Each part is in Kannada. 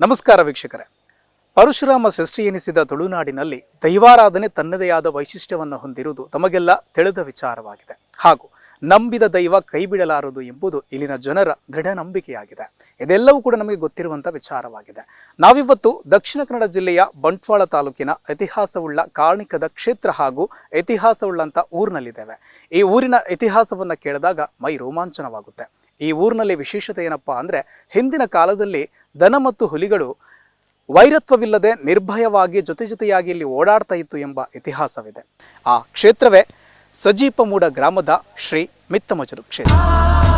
ನಮಸ್ಕಾರ ವೀಕ್ಷಕರೇ. ಪರಶುರಾಮ ಸೃಷ್ಟಿ ಎನಿಸಿದ ತುಳುನಾಡಿನಲ್ಲಿ ದೈವಾರಾಧನೆ ತನ್ನದೇ ಆದ ವೈಶಿಷ್ಟ್ಯವನ್ನು ಹೊಂದಿರುವುದು ತಮಗೆಲ್ಲ ತಿಳಿದ ವಿಚಾರವಾಗಿದೆ. ಹಾಗೂ ನಂಬಿದ ದೈವ ಕೈಬಿಡಲಾರದು ಎಂಬುದು ಇಲ್ಲಿನ ಜನರ ದೃಢ ನಂಬಿಕೆಯಾಗಿದೆ ಇದೆಲ್ಲವೂ ಕೂಡ ನಮಗೆ ಗೊತ್ತಿರುವಂಥ ವಿಚಾರವಾಗಿದೆ. ನಾವಿವತ್ತು ದಕ್ಷಿಣ ಕನ್ನಡ ಜಿಲ್ಲೆಯ ಬಂಟ್ವಾಳ ತಾಲೂಕಿನ ಇತಿಹಾಸವುಳ್ಳ ಕಾರ್ಣಿಕದ ಕ್ಷೇತ್ರ ಹಾಗೂ ಇತಿಹಾಸವುಳ್ಳಂಥ ಊರಿನಲ್ಲಿದ್ದೇವೆ. ಈ ಊರಿನ ಇತಿಹಾಸವನ್ನು ಕೇಳಿದಾಗ ಮೈ ರೋಮಾಂಚನವಾಗುತ್ತೆ. ಈ ಊರಿನಲ್ಲಿ ವಿಶೇಷತೆ ಏನಪ್ಪಾ ಅಂದ್ರೆ ಹಿಂದಿನ ಕಾಲದಲ್ಲಿ ದನ ಮತ್ತು ಹುಲಿಗಳು ವೈರತ್ವವಿಲ್ಲದೆ ನಿರ್ಭಯವಾಗಿ ಜೊತೆ ಜೊತೆಯಾಗಿ ಇಲ್ಲಿ ಓಡಾಡ್ತಾ ಇತ್ತು ಎಂಬ ಇತಿಹಾಸವಿದೆ. ಆ ಕ್ಷೇತ್ರವೇ ಸಜೀಪಮೂಡ ಗ್ರಾಮದ ಶ್ರೀ ಮಿತ್ತಮಜರು ಕ್ಷೇತ್ರ.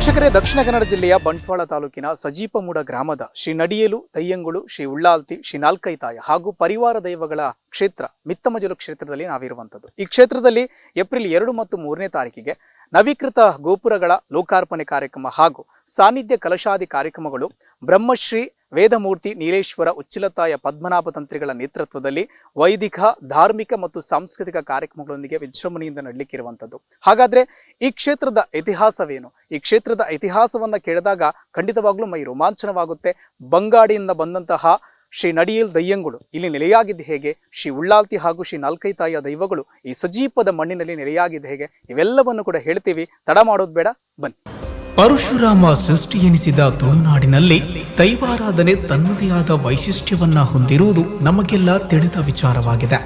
ವೀಕ್ಷಕರೇ, ದಕ್ಷಿಣ ಕನ್ನಡ ಜಿಲ್ಲೆಯ ಬಂಟ್ವಾಳ ತಾಲೂಕಿನ ಸಜೀಪಮೂಡ ಗ್ರಾಮದ ಶ್ರೀ ನಡಿಯಲು ತಯ್ಯಂಗುಳು ಶ್ರೀ ಉಳ್ಳಾಲ್ತಿ, ಶ್ರೀ ನಾಲ್ಕೈತಾಯ ಹಾಗೂ ಪರಿವಾರ ದೈವಗಳ ಕ್ಷೇತ್ರ, ಮಿತ್ತಮಜಲು ಕ್ಷೇತ್ರದಲ್ಲಿ ನಾವಿರುವಂಥದ್ದು. ಈ ಕ್ಷೇತ್ರದಲ್ಲಿ ಏಪ್ರಿಲ್ ಎರಡು ಮತ್ತು ಮೂರನೇ ತಾರೀಕಿಗೆ ನವೀಕೃತ ಗೋಪುರಗಳ ಲೋಕಾರ್ಪಣೆ ಕಾರ್ಯಕ್ರಮ ಹಾಗೂ ಸಾನ್ನಿಧ್ಯ ಕಲಶಾದಿ ಕಾರ್ಯಕ್ರಮಗಳು ಬ್ರಹ್ಮಶ್ರೀ ವೇದಮೂರ್ತಿ ನೀಲೇಶ್ವರ ಉಚ್ಚಿಲತಾಯ ಪದ್ಮನಾಭ ತಂತ್ರಿಗಳ ನೇತೃತ್ವದಲ್ಲಿ ವೈದಿಕ, ಧಾರ್ಮಿಕ ಮತ್ತು ಸಾಂಸ್ಕೃತಿಕ ಕಾರ್ಯಕ್ರಮಗಳೊಂದಿಗೆ ವಿಜೃಂಭಣೆಯಿಂದ ನಡಲಿಕ್ಕಿರುವಂಥದ್ದು. ಹಾಗಾದ್ರೆ ಈ ಕ್ಷೇತ್ರದ ಇತಿಹಾಸವೇನು? ಈ ಕ್ಷೇತ್ರದ ಇತಿಹಾಸವನ್ನ ಕೇಳಿದಾಗ ಖಂಡಿತವಾಗ್ಲೂ ಮೈ ರೋಮಾಂಚನವಾಗುತ್ತೆ. ಬಂಗಾಡಿಯಿಂದ ಬಂದಂತಹ ಶ್ರೀ ನಡಿಯಲ್ ದಯ್ಯಂಗಳು ಇಲ್ಲಿ ನೆಲೆಯಾಗಿದ್ದು ಹೇಗೆ? ಶ್ರೀ ಉಳ್ಳಾಲ್ತಿ ಹಾಗೂ ಶ್ರೀ ನಾಲ್ಕೈ ತಾಯಿಯ ದೈವಗಳು ಈ ಸಜೀಪದ ಮಣ್ಣಿನಲ್ಲಿ ನೆಲೆಯಾಗಿದ್ದು ಹೇಗೆ? ಇವೆಲ್ಲವನ್ನು ಕೂಡ ಹೇಳ್ತೀವಿ. ತಡ ಮಾಡೋದು ಬೇಡ, ಬನ್ನಿ. ಪರಶುರಾಮ ಸೃಷ್ಟಿ ಎನಿಸಿದ ತುಳುನಾಡಿನಲ್ಲಿ ದೈವಾರಾಧನೆ ತನ್ನದೇ ಆದ ವೈಶಿಷ್ಟ್ಯವನ್ನ ಹೊಂದಿರುವುದು ನಮಗೆಲ್ಲ ತಿಳಿದ ವಿಚಾರವಾಗಿದೆ.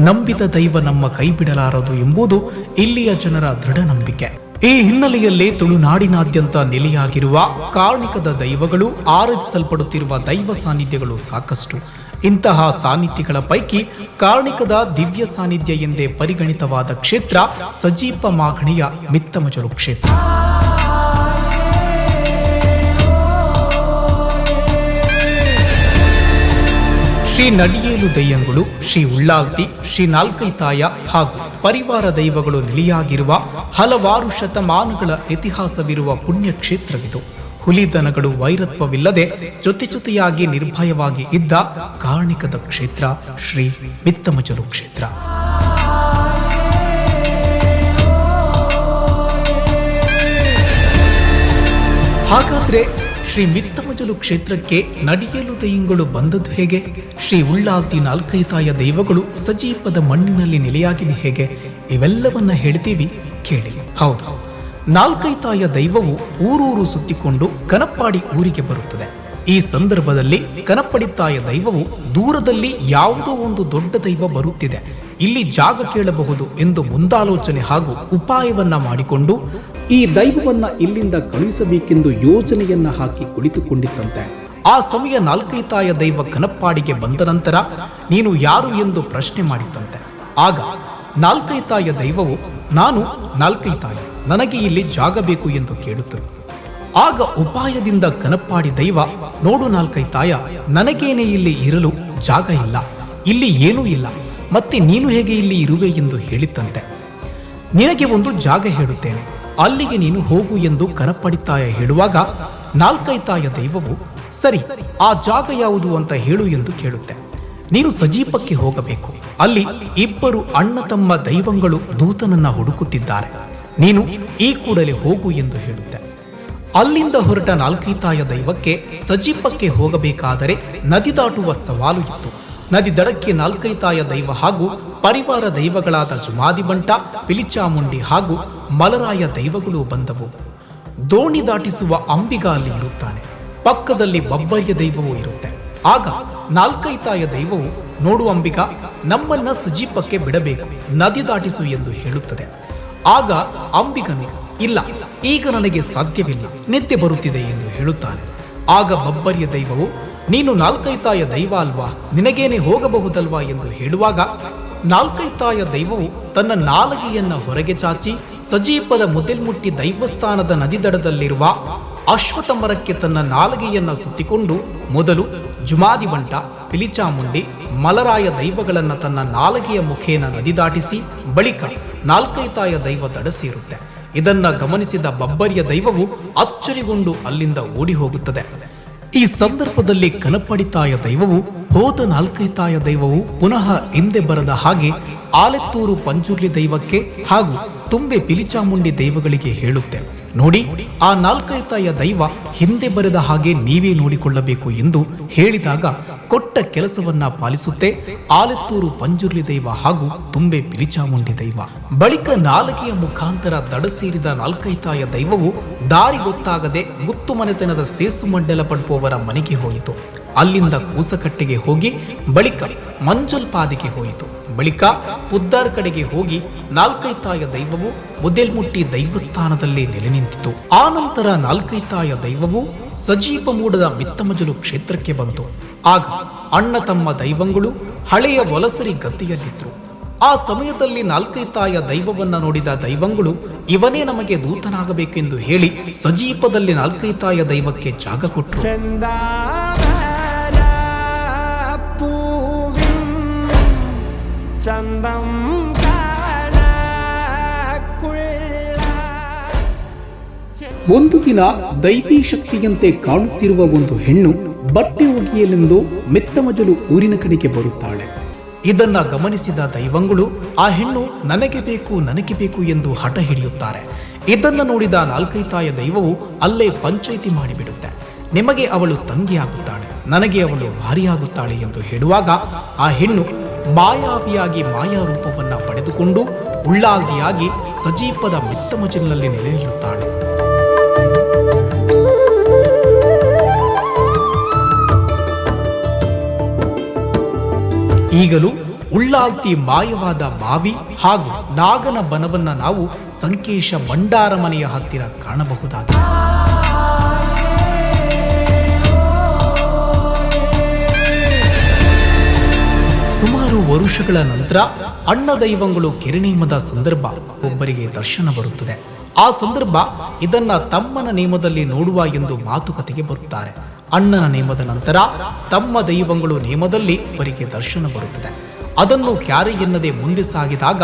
ನಂಬಿದ ದೈವ ನಮ್ಮ ಕೈ ಬಿಡಲಾರದು ಎಂಬುದು ಇಲ್ಲಿಯ ಜನರ ದೃಢ ನಂಬಿಕೆ ಈ ಹಿನ್ನೆಲೆಯಲ್ಲಿ ತುಳುನಾಡಿನಾದ್ಯಂತ ನೆಲೆಯಾಗಿರುವ ಕಾರ್ಣಿಕದ ದೈವಗಳು ಆರಾಧಿಸಲ್ಪಡುತ್ತಿರುವ ದೈವ ಸಾನ್ನಿಧ್ಯಗಳು ಸಾಕಷ್ಟು. ಇಂತಹ ಸಾನ್ನಿಧ್ಯಗಳ ಪೈಕಿ ಕಾರ್ಣಿಕದ ದಿವ್ಯ ಸಾನ್ನಿಧ್ಯ ಎಂದೇ ಪರಿಗಣಿತವಾದ ಕ್ಷೇತ್ರ ಸಜೀಪ ಮಾಗಣಿಯ ಮಿತ್ತಮಜರು ಕ್ಷೇತ್ರ. ಶ್ರೀ ನಡಿಯೇಲು ದೈಯಂಗಳು, ಶ್ರೀ ಉಳ್ಳಾಲ್ತಿ ಶ್ರೀ ನಾಲ್ಕೈ ತಾಯ ಹಾಗೂ ಪರಿವಾರ ದೈವಗಳು ನೆಲೆಯಾಗಿರುವ ಹಲವಾರು ಶತಮಾನಗಳ ಇತಿಹಾಸವಿರುವ ಪುಣ್ಯಕ್ಷೇತ್ರವಿದು. ಹುಲಿದನಗಳು ವೈರತ್ವವಿಲ್ಲದೆ ಜೊತೆ ಜೊತೆಯಾಗಿ ನಿರ್ಭಯವಾಗಿ ಇದ್ದ ಕಾರ್ಣಿಕದ ಕ್ಷೇತ್ರ, ಶ್ರೀ ಮಿತ್ತಮಜರು ಕ್ಷೇತ್ರ. ಹಾಗಾದ್ರೆ ಶ್ರೀ ಮಿತ್ತಮಜಲು ಕ್ಷೇತ್ರಕ್ಕೆ ನಡಿಯಲು ದೈಂಗಳು ಬಂದದ್ದು ಹೇಗೆ? ಶ್ರೀ ಉಳ್ಳಾಲ್ತಿ ನಾಲ್ಕೈತಾಯ ದೈವಗಳು ಸಜೀಪದ ಮಣ್ಣಿನಲ್ಲಿ ನೆಲೆಯಾಗಿದೆ ಹೇಗೆ? ಇವೆಲ್ಲವನ್ನ ಹೇಳ್ತೀವಿ ಕೇಳಿ ಹೌದು. ನಾಲ್ಕೈತಾಯ ದೈವವು ಊರೂರು ಸುತ್ತಿಕೊಂಡು ಕನಪ್ಪಾಡಿ ಊರಿಗೆ ಬರುತ್ತದೆ. ಈ ಸಂದರ್ಭದಲ್ಲಿ ಕನಪಡಿತಾಯ ದೈವವು ದೂರದಲ್ಲಿ ಯಾವುದೋ ಒಂದು ದೊಡ್ಡ ದೈವ ಬರುತ್ತಿದೆ. ಇಲ್ಲಿ ಜಾಗ ಕೇಳಬಹುದು ಎಂದು ಮುಂದಾಲೋಚನೆ ಹಾಗೂ ಉಪಾಯವನ್ನ ಮಾಡಿಕೊಂಡು ಈ ದೈವವನ್ನ ಇಲ್ಲಿಂದ ಕಳುಹಿಸಬೇಕೆಂದು ಯೋಜನೆಯನ್ನ ಹಾಕಿ ಕುಳಿತುಕೊಂಡಿದ್ದಂತೆ. ಆ ಸಮಯ ನಾಲ್ಕೈತಾಯ ದೈವ ಕನಪ್ಪಾಡಿಗೆ ಬಂದ ನಂತರ ನೀನು ಯಾರು ಎಂದು ಪ್ರಶ್ನೆ ಮಾಡಿದ್ದಂತೆ. ಆಗ ನಾಲ್ಕೈತಾಯ ದೈವವು, ನಾನು ನಾಲ್ಕೈತಾಯ ನನಗೆ ಇಲ್ಲಿ ಜಾಗ ಬೇಕು ಎಂದು ಕೇಳುತ್ತರು. ಆಗ ಉಪಾಯದಿಂದ ಕನಪ್ಪಾಡಿ ದೈವ, ನೋಡು ನಾಲ್ಕೈತಾಯ ನನಗೇನೆ ಇಲ್ಲಿ ಇರಲು ಜಾಗ ಇಲ್ಲ, ಇಲ್ಲಿ ಏನೂ ಇಲ್ಲ, ಮತ್ತೆ ನೀನು ಹೇಗೆ ಇಲ್ಲಿ ಇರುವೆ? ಎಂದು ಹೇಳಿತ್ತಂತೆ ನಿನಗೆ ಒಂದು ಜಾಗ ಹೇಳುತ್ತೇನೆ ಅಲ್ಲಿಗೆ ನೀನು ಹೋಗು ಎಂದು ಕರಪಡಿತಾಯ ಹೇಳುವಾಗ ನಾಲ್ಕೈತಾಯ ದೈವವು, ಸರಿ, ಆ ಜಾಗ ಯಾವುದು ಅಂತ ಹೇಳು ಎಂದು ಕೇಳುತ್ತೆ. ನೀನು ಸಜೀಪಕ್ಕೆ ಹೋಗಬೇಕು. ಅಲ್ಲಿ ಇಬ್ಬರು ಅಣ್ಣ ತಮ್ಮ ದೈವಗಳು ದೂತನನ್ನ ಹುಡುಕುತ್ತಿದ್ದಾರೆ. ನೀನು ಈ ಕೂಡಲೇ ಹೋಗು ಎಂದು ಹೇಳುತ್ತೆ. ಅಲ್ಲಿಂದ ಹೊರಟ ನಾಲ್ಕೈತಾಯ ದೈವಕ್ಕೆ ಸಜೀಪಕ್ಕೆ ಹೋಗಬೇಕಾದರೆ ನದಿ ದಾಟುವ ಸವಾಲು ಇತ್ತು. ನದಿ ದಡಕ್ಕೆ ನಾಲ್ಕೈತಾಯ ದೈವ ಹಾಗೂ ಪರಿವಾರ ದೈವಗಳಾದ ಜುಮಾದಿ ಬಂಟ ಪಿಲಿಚಾಮುಂಡಿ ಹಾಗೂ ಮಲರಾಯ ದೈವಗಳು ಬಂದವು. ದೋಣಿ ದಾಟಿಸುವ ಅಂಬಿಗ ಅಲ್ಲಿ ಇರುತ್ತಾನೆ. ಪಕ್ಕದಲ್ಲಿ ಬಬ್ಬರ್ಯ ದೈವವೂ ಇರುತ್ತೆ. ಆಗ ನಾಲ್ಕೈತಾಯ ದೈವವು, ನೋಡು ಅಂಬಿಗ, ನಮ್ಮನ್ನ ಸುಜೀಪಕ್ಕೆ ಬಿಡಬೇಕು, ನದಿ ದಾಟಿಸು ಎಂದು ಹೇಳುತ್ತದೆ. ಆಗ ಅಂಬಿಗನು, ಇಲ್ಲ, ಈಗ ನನಗೆ ಸಾಧ್ಯವಿಲ್ಲ, ನಿದ್ದೆ ಬರುತ್ತಿದೆ ಎಂದು ಹೇಳುತ್ತಾನೆ. ಆಗ ಬಬ್ಬರ್ಯ ದೈವವು, ನೀನು ನಾಲ್ಕೈತಾಯ ದೈವ ಅಲ್ವಾ, ನಿನಗೇನೆ ಹೋಗಬಹುದಲ್ವಾ ಎಂದು ಹೇಳುವಾಗ ನಾಲ್ಕೈತಾಯ ದೈವವು ತನ್ನ ನಾಲಗೆಯನ್ನು ಹೊರಗೆ ಚಾಚಿ ಸಜೀಪದ ಮೊದಲ್ಮುಟ್ಟಿ ದೈವಸ್ಥಾನದ ನದಿ ದಡದಲ್ಲಿರುವ ಅಶ್ವಥ ಮರಕ್ಕೆ ತನ್ನ ನಾಲಗೆಯನ್ನು ಸುತ್ತಿಕೊಂಡು ಮೊದಲು ಜುಮಾದಿ ಬಂಟ ಪಿಲಿಚಾಮುಂಡಿ, ಮಲರಾಯ ದೈವಗಳನ್ನ ತನ್ನ ನಾಲಗೆಯ ಮುಖೇನ ನದಿ ದಾಟಿಸಿ ಬಳಿಕ ನಾಲ್ಕೈತಾಯ ದೈವ ದಡ ಸೇರುತ್ತೆ. ಇದನ್ನ ಗಮನಿಸಿದ ಬಬ್ಬರಿಯ ದೈವವು ಅಚ್ಚರಿಗೊಂಡು ಅಲ್ಲಿಂದ ಓಡಿ ಹೋಗುತ್ತದೆ. ಈ ಸಂದರ್ಭದಲ್ಲಿ ಕಲಪಡಿತಾಯ ದೈವವು, ಹೋದ ನಾಲ್ಕೈತಾಯ ದೈವವು ಪುನಃ ಹಿಂದೆ ಬರದ ಹಾಗೆ ಆಲೆತ್ತೂರು ಪಂಜುರ್ಲಿ ದೈವಕ್ಕೆ ಹಾಗೂ ತುಂಬೆ ಪಿಲಿಚಾಮುಂಡಿ ದೈವಗಳಿಗೆ ಹೇಳುತ್ತೆ. ನೋಡಿ, ಆ ನಾಲ್ಕೈತಾಯ ದೈವ ಹಿಂದೆ ಬರೆದ ಹಾಗೆ ನೀವೇ ನೋಡಿಕೊಳ್ಳಬೇಕು ಎಂದು ಹೇಳಿದಾಗ ಕೊಟ್ಟ ಕೆಲಸವನ್ನ ಪಾಲಿಸುತ್ತೆ ಆಲೆತ್ತೂರು ಪಂಜುರ್ಲಿ ದೈವ ಹಾಗೂ ತುಂಬೆ ಪಿಲಿಚಾಮುಂಡಿ ದೈವ. ಬಳಿಕ ನಾಲಗೆಯ ಮುಖಾಂತರ ದಡ ಸೇರಿದ ನಾಲ್ಕೈತಾಯ ದೈವವು ದಾರಿ ಗೊತ್ತಾಗದೆ ಗುತ್ತು ಮನೆತನದ ಸೇಸು ಮಂಡಲ ಪಡುವವರ ಮನೆಗೆ ಹೋಯಿತು. ಅಲ್ಲಿಂದ ಕೂಸಕಟ್ಟೆಗೆ ಹೋಗಿ ಬಳಿಕ ಮಂಜುಲ್ಪಾದಿಗೆ ಹೋಯಿತು. ಬಳಿಕ ಪುದ್ದಾರ್ ಕಡೆಗೆ ಹೋಗಿ ನಾಲ್ಕೈತಾಯ ದೈವವು ಮುದೆಲ್ಮುಟ್ಟಿ ದೈವಸ್ಥಾನದಲ್ಲಿ ನೆಲೆ ನಿಂತಿತು ಆ ನಂತರ ನಾಲ್ಕೈತಾಯ ದೈವವು ಸಜೀವ ಮೂಡದ ಮಿತ್ತಮಜಲು ಕ್ಷೇತ್ರಕ್ಕೆ ಬಂತು. ಆಗ ಅಣ್ಣ ತಮ್ಮ ದೈವಗಳು ಹಳೆಯ ವಲಸರಿ ಗದ್ದೆಯಲ್ಲಿದ್ರು. ಆ ಸಮಯದಲ್ಲಿ ನಾಲ್ಕೈತಾಯ ದೈವವನ್ನ ನೋಡಿದ ದೈವಗಳು, ಇವನೇ ನಮಗೆ ದೂತನಾಗಬೇಕೆಂದು ಹೇಳಿ ಸಜೀಪದಲ್ಲಿ ನಾಲ್ಕೈತಾಯ ದೈವಕ್ಕೆ ಜಾಗ ಕೊಟ್ಟರು ಚಂದಂ ಒಂದು ದಿನ ದೈವಿ ಶಕ್ತಿಯಂತೆ ಕಾಣುತ್ತಿರುವ ಒಂದು ಹೆಣ್ಣು ಬಟ್ಟೆ ಒಗೆಯಲೆಂದು ಮೆತ್ತಮಜಲು ಊರಿನ ಕಡೆಗೆ ಬರುತ್ತಾಳೆ. ಇದನ್ನ ಗಮನಿಸಿದ ದೈವಂಗಳು, ಆ ಹೆಣ್ಣು ನನಗೆ ಬೇಕು ನನಗೆ ಬೇಕು ಎಂದು ಹಠ ಹಿಡಿಯುತ್ತಾರೆ. ಇದನ್ನ ನೋಡಿದ ನಾಲ್ಕೈತಾಯ ದೈವವು ಅಲ್ಲೇ ಪಂಚಾಯಿತಿ ಮಾಡಿಬಿಡುತ್ತೆ. ನಿಮಗೆ ಅವಳು ತಂಗಿಯಾಗುತ್ತಾಳೆ, ನನಗೆ ಅವಳು ಭಾರಿಯಾಗುತ್ತಾಳೆ ಎಂದು ಹೇಳುವಾಗ ಆ ಹೆಣ್ಣು ಮಾಯಾವಿಯಾಗಿ ಮಾಯಾ ರೂಪವನ್ನ ಪಡೆದುಕೊಂಡು ಉಳ್ಳಾಲ್ದಿಯಾಗಿ ಸಜೀಪದ ಮಿತ್ತಮಜಲಿನಲ್ಲಿ ನೆಲೆ ನಿಲ್ಲುತ್ತಾಳೆ ಈಗಲೂ ಉಳ್ಳಾಲ್ತಿ ಮಾಯವಾದ ಬಾವಿ ಹಾಗೂ ನಾಗನ ಬನವನ್ನ ನಾವು ಸಂಕೇಶ ಭಂಡಾರ ಮನೆಯ ಹತ್ತಿರ ಕಾಣಬಹುದಾಗಿದೆ. ಸುಮಾರು ವರುಷಗಳ ನಂತರ ಅಣ್ಣ ದೈವಗಳು ಕಿರಿನೇಮದ ಸಂದರ್ಭ ಒಬ್ಬರಿಗೆ ದರ್ಶನ ಬರುತ್ತದೆ. ಆ ಸಂದರ್ಭ ಇದನ್ನ ತಮ್ಮನ ನೇಮದಲ್ಲಿ ನೋಡುವ ಎಂದು ಮಾತುಕತೆಗೆ ಬರುತ್ತಾರೆ. ಅಣ್ಣನ ನೇಮದ ನಂತರ ತಮ್ಮ ದೈವಗಳು ನೇಮದಲ್ಲಿ ಅವರಿಗೆ ದರ್ಶನ ಬರುತ್ತದೆ. ಅದನ್ನು ಕ್ಯಾರಿ ಎನ್ನದೆ ಮುಂದೆ ಸಾಗಿದಾಗ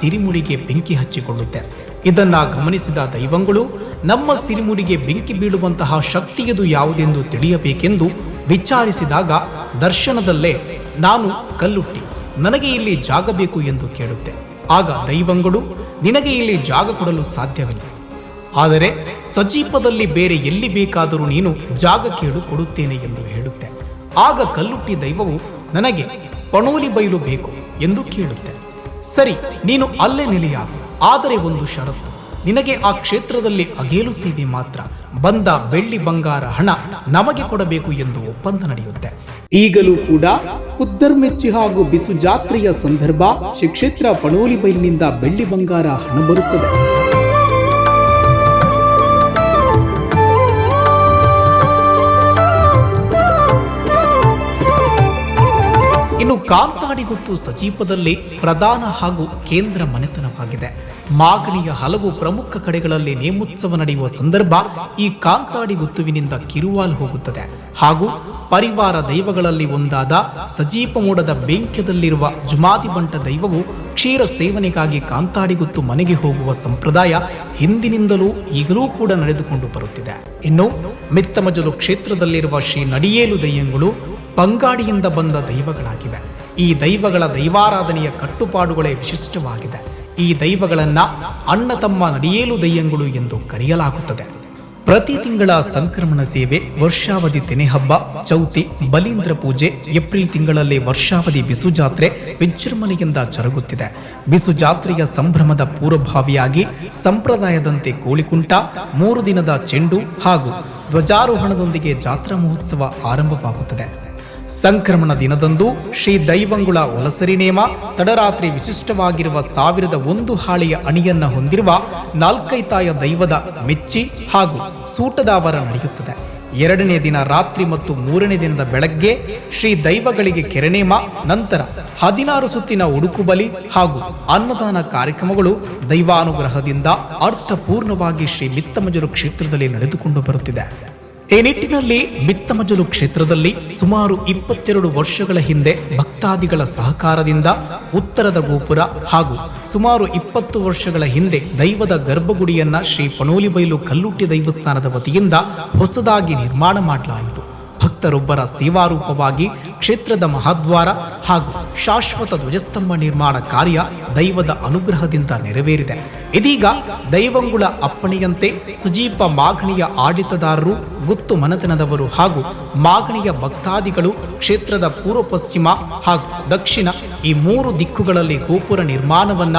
ಸಿರಿಮುಡಿಗೆ ಬೆಂಕಿ ಹಚ್ಚಿಕೊಳ್ಳುತ್ತೆ. ಇದನ್ನ ಗಮನಿಸಿದ ದೈವಗಳು, ನಮ್ಮ ಸಿರಿಮುಡಿಗೆ ಬೆಂಕಿ ಬೀಳುವಂತಹ ಶಕ್ತಿಯದು ಯಾವುದೆಂದು ತಿಳಿಯಬೇಕೆಂದು ವಿಚಾರಿಸಿದಾಗ ದರ್ಶನದಲ್ಲೇ, ನಾನು ಕಲ್ಲುಟ್ಟಿ ನನಗೆ ಇಲ್ಲಿ ಜಾಗ ಬೇಕು ಎಂದು ಕೇಳುತ್ತೆ. ಆಗ ದೈವಂಗಳು, ನಿನಗೆ ಇಲ್ಲಿ ಜಾಗ ಕೊಡಲು ಸಾಧ್ಯವಿಲ್ಲ. ಆದರೆ ಸಜೀಪದಲ್ಲಿ ಬೇರೆ ಎಲ್ಲಿ ಬೇಕಾದರೂ ನೀನು ಜಾಗ ಕೇಳು ಕೊಡುತ್ತೇನೆ ಎಂದು ಹೇಳುತ್ತೆ. ಆಗ ಕಲ್ಲುಟ್ಟಿ ದೈವವು, ನನಗೆ ಪಣೋಲಿ ಬಯಲು ಬೇಕು ಎಂದು ಕೇಳುತ್ತೆ. ಸರಿ, ನೀನು ಅಲ್ಲೇ ನೆಲೆಯಾಗು, ಆದರೆ ಒಂದು ಷರತ್ತು. ನಿನಗೆ ಆ ಕ್ಷೇತ್ರದಲ್ಲಿ ಅಗೇಲು ಸೇವೆ ಮಾತ್ರ. ಬಂದ ಬೆಳ್ಳಿ ಬಂಗಾರ ಹಣ ನಮಗೆ ಕೊಡಬೇಕು ಎಂದು ಒಪ್ಪಂದ ನಡೆಯುತ್ತೆ. ಈಗಲೂ ಕೂಡ ಉದ್ದರ್ಮೆಚ್ಚಿ ಹಾಗೂ ಬಿಸು ಜಾತ್ರೆಯ ಸಂದರ್ಭ ಶ್ರೀ ಕ್ಷೇತ್ರ ಪಣೋಲಿ ಬೈಲಿನಿಂದ ಬೆಳ್ಳಿ ಬಂಗಾರ ಹಣ ಬರುತ್ತದೆ. ಇನ್ನು ಕಾಂತಾಡಿಗುತ್ತು ಸಜೀಪದಲ್ಲಿ ಪ್ರಧಾನ ಹಾಗೂ ಕೇಂದ್ರ ಮನೆತನವಾಗಿದೆ. ಮಾಗಡಿಯ ಹಲವು ಪ್ರಮುಖ ಕಡೆಗಳಲ್ಲಿ ನೇಮೋತ್ಸವ ನಡೆಯುವ ಸಂದರ್ಭ ಈ ಕಾಂತಾಡಿ ಗುತ್ತುವಿನಿಂದ ಕಿರುವಾಲ್ ಹೋಗುತ್ತದೆ. ಹಾಗೂ ಪರಿವಾರ ದೈವಗಳಲ್ಲಿ ಒಂದಾದ ಸಜೀಪ ಮೂಡದ ಬೆಂಕ್ಯದಲ್ಲಿರುವ ಜುಮಾದಿ ಬಂಟ ದೈವವು ಕ್ಷೀರ ಸೇವನೆಗಾಗಿ ಕಾಂತಾಡಿಗುತ್ತು ಮನೆಗೆ ಹೋಗುವ ಸಂಪ್ರದಾಯ ಹಿಂದಿನಿಂದಲೂ ಈಗಲೂ ಕೂಡ ನಡೆದುಕೊಂಡು ಬರುತ್ತಿದೆ. ಇನ್ನು ಮಿತ್ತಮಜಲು ಕ್ಷೇತ್ರದಲ್ಲಿರುವ ಶ್ರೀ ನಡಿಯೇಲು ದಯ್ಯಂಗಳು ಬಂಗಾಡಿಯಿಂದ ಬಂದ ದೈವಗಳಾಗಿವೆ. ಈ ದೈವಗಳ ದೈವಾರಾಧನೆಯ ಕಟ್ಟುಪಾಡುಗಳೇ ವಿಶಿಷ್ಟವಾಗಿದೆ. ಈ ದೈವಗಳನ್ನು ಅಣ್ಣ ತಮ್ಮ ನಡಿಯೇಲು ದೈಯಂಗಳು ಎಂದು ಕರೆಯಲಾಗುತ್ತದೆ. ಪ್ರತಿ ತಿಂಗಳ ಸಂಕ್ರಮಣ ಸೇವೆ, ವರ್ಷಾವಧಿ ತೆನೆ ಹಬ್ಬ, ಚೌತಿ, ಬಲೀಂದ್ರ ಪೂಜೆ, ಏಪ್ರಿಲ್ ತಿಂಗಳಲ್ಲಿ ವರ್ಷಾವಧಿ ಬಿಸು ಜಾತ್ರೆ ವಿಜೃಂಭಣೆಯಿಂದ ಜರುಗುತ್ತಿದೆ. ಬಿಸು ಜಾತ್ರೆಯ ಸಂಭ್ರಮದ ಪೂರ್ವಭಾವಿಯಾಗಿ ಸಂಪ್ರದಾಯದಂತೆ ಕೋಳಿಕುಂಟ, ಮೂರು ದಿನದ ಚೆಂಡು ಹಾಗೂ ಧ್ವಜಾರೋಹಣದೊಂದಿಗೆ ಜಾತ್ರಾ ಮಹೋತ್ಸವ ಆರಂಭವಾಗುತ್ತದೆ. ಸಂಕ್ರಮಣ ದಿನದಂದು ಶ್ರೀ ದೈವಂಗುಳ ಒಲಸರಿ ನೇಮ ತಡರಾತ್ರಿ ವಿಶಿಷ್ಟವಾಗಿರುವ ಸಾವಿರದ ಒಂದು ಹಾಳೆಯ ಅಣಿಯನ್ನ ಹೊಂದಿರುವ ನಾಲ್ಕೈತಾಯ ದೈವದ ಮೆಚ್ಚಿ ಹಾಗೂ ಸೂಟದಾವರ ನಡೆಯುತ್ತದೆ. ಎರಡನೇ ದಿನ ರಾತ್ರಿ ಮತ್ತು ಮೂರನೇ ದಿನದ ಬೆಳಗ್ಗೆ ಶ್ರೀ ದೈವಗಳಿಗೆ ಕೆರೆನೇಮ, ನಂತರ ಹದಿನಾರು ಸುತ್ತಿನ ಉಡುಕುಬಲಿ ಹಾಗೂ ಅನ್ನದಾನ ಕಾರ್ಯಕ್ರಮಗಳು ದೈವಾನುಗ್ರಹದಿಂದ ಅರ್ಥಪೂರ್ಣವಾಗಿ ಶ್ರೀ ಮಿತ್ತಮಜರು ಕ್ಷೇತ್ರದಲ್ಲಿ ನಡೆದುಕೊಂಡು ಬರುತ್ತಿದೆ. ಈ ನಿಟ್ಟಿನಲ್ಲಿ ಬಿತ್ತಮಜಲು ಕ್ಷೇತ್ರದಲ್ಲಿ ಸುಮಾರು ಇಪ್ಪತ್ತೆರಡು ವರ್ಷಗಳ ಹಿಂದೆ ಭಕ್ತಾದಿಗಳ ಸಹಕಾರದಿಂದ ಉತ್ತರದ ಗೋಪುರ ಹಾಗೂ ಸುಮಾರು ಇಪ್ಪತ್ತು ವರ್ಷಗಳ ಹಿಂದೆ ದೈವದ ಗರ್ಭಗುಡಿಯನ್ನ ಶ್ರೀ ಪಣೋಲಿಬೈಲು ಕಲ್ಲುಟ್ಟಿ ದೈವಸ್ಥಾನದ ವತಿಯಿಂದ ಹೊಸದಾಗಿ ನಿರ್ಮಾಣ ಮಾಡಲಾಯಿತು. ಭಕ್ತರೊಬ್ಬರ ಸೇವಾರೂಪವಾಗಿ ಕ್ಷೇತ್ರದ ಮಹಾದ್ವಾರ ಹಾಗೂ ಶಾಶ್ವತ ಧ್ವಜಸ್ತಂಭ ನಿರ್ಮಾಣ ಕಾರ್ಯ ದೈವದ ಅನುಗ್ರಹದಿಂದ ನೆರವೇರಿದೆ. ಇದೀಗ ದೈವಂಗುಳ ಅಪ್ಪಣೆಯಂತೆ ಸುಜೀಪ ಮಾಗಣಿಯ ಆಡಳಿತದಾರರು ಗುತ್ತು ಮನತನದವರು ಹಾಗೂ ಮಾಗಣಿಯ ಭಕ್ತಾದಿಗಳು ಕ್ಷೇತ್ರದ ಪೂರ್ವ ಪಶ್ಚಿಮ ಹಾಗೂ ದಕ್ಷಿಣ ಈ ಮೂರು ದಿಕ್ಕುಗಳಲ್ಲಿ ಗೋಪುರ ನಿರ್ಮಾಣವನ್ನ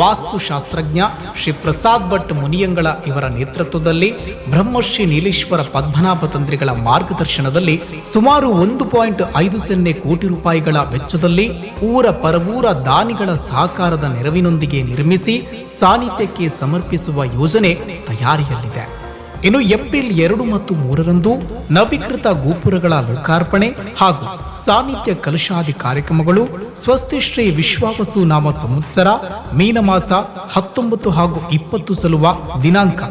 ವಾಸ್ತುಶಾಸ್ತ್ರಜ್ಞ ಶ್ರೀ ಪ್ರಸಾದ್ ಭಟ್ ಮುನಿಯಂಗಳ ಇವರ ನೇತೃತ್ವದಲ್ಲಿ ಬ್ರಹ್ಮಶ್ರೀ ನೀಲೇಶ್ವರ ಪದ್ಮನಾಭ ತಂತ್ರಿಗಳ ಮಾರ್ಗದರ್ಶನದಲ್ಲಿ ಸುಮಾರು ಒಂದು ಪಾಯಿಂಟ್ ಐದು ಸೊನ್ನೆ ಕೋಟಿ ರೂಪಾಯಿಗಳ ವೆಚ್ಚದಲ್ಲಿ ಊರ ಪರವೂರ ದಾನಿಗಳ ಸಹಕಾರದ ನೆರವಿನೊಂದಿಗೆ ನಿರ್ಮಿಸಿ ಸಾನ್ನಿಧ್ಯಕ್ಕೆ ಸಮರ್ಪಿಸುವ ಯೋಜನೆ ತಯಾರಿಯಲ್ಲಿದೆ. ಇನ್ನು ಏಪ್ರಿಲ್ ಎರಡು ಮತ್ತು ಮೂರರಂದು ನವೀಕೃತ ಗೋಪುರಗಳ ಲೋಕಾರ್ಪಣೆ ಹಾಗೂ ಸಾನ್ನಿಧ್ಯ ಕಲಶಾದಿ ಕಾರ್ಯಕ್ರಮಗಳು, ಸ್ವಸ್ತಿ ಶ್ರೀ ವಿಶ್ವಾವಸು ನಾಮ ಸಂವತ್ಸರ, ಮೀನಮಾಸ ಹತ್ತೊಂಬತ್ತು ಹಾಗೂ ಇಪ್ಪತ್ತು ಸಲುವ ದಿನಾಂಕ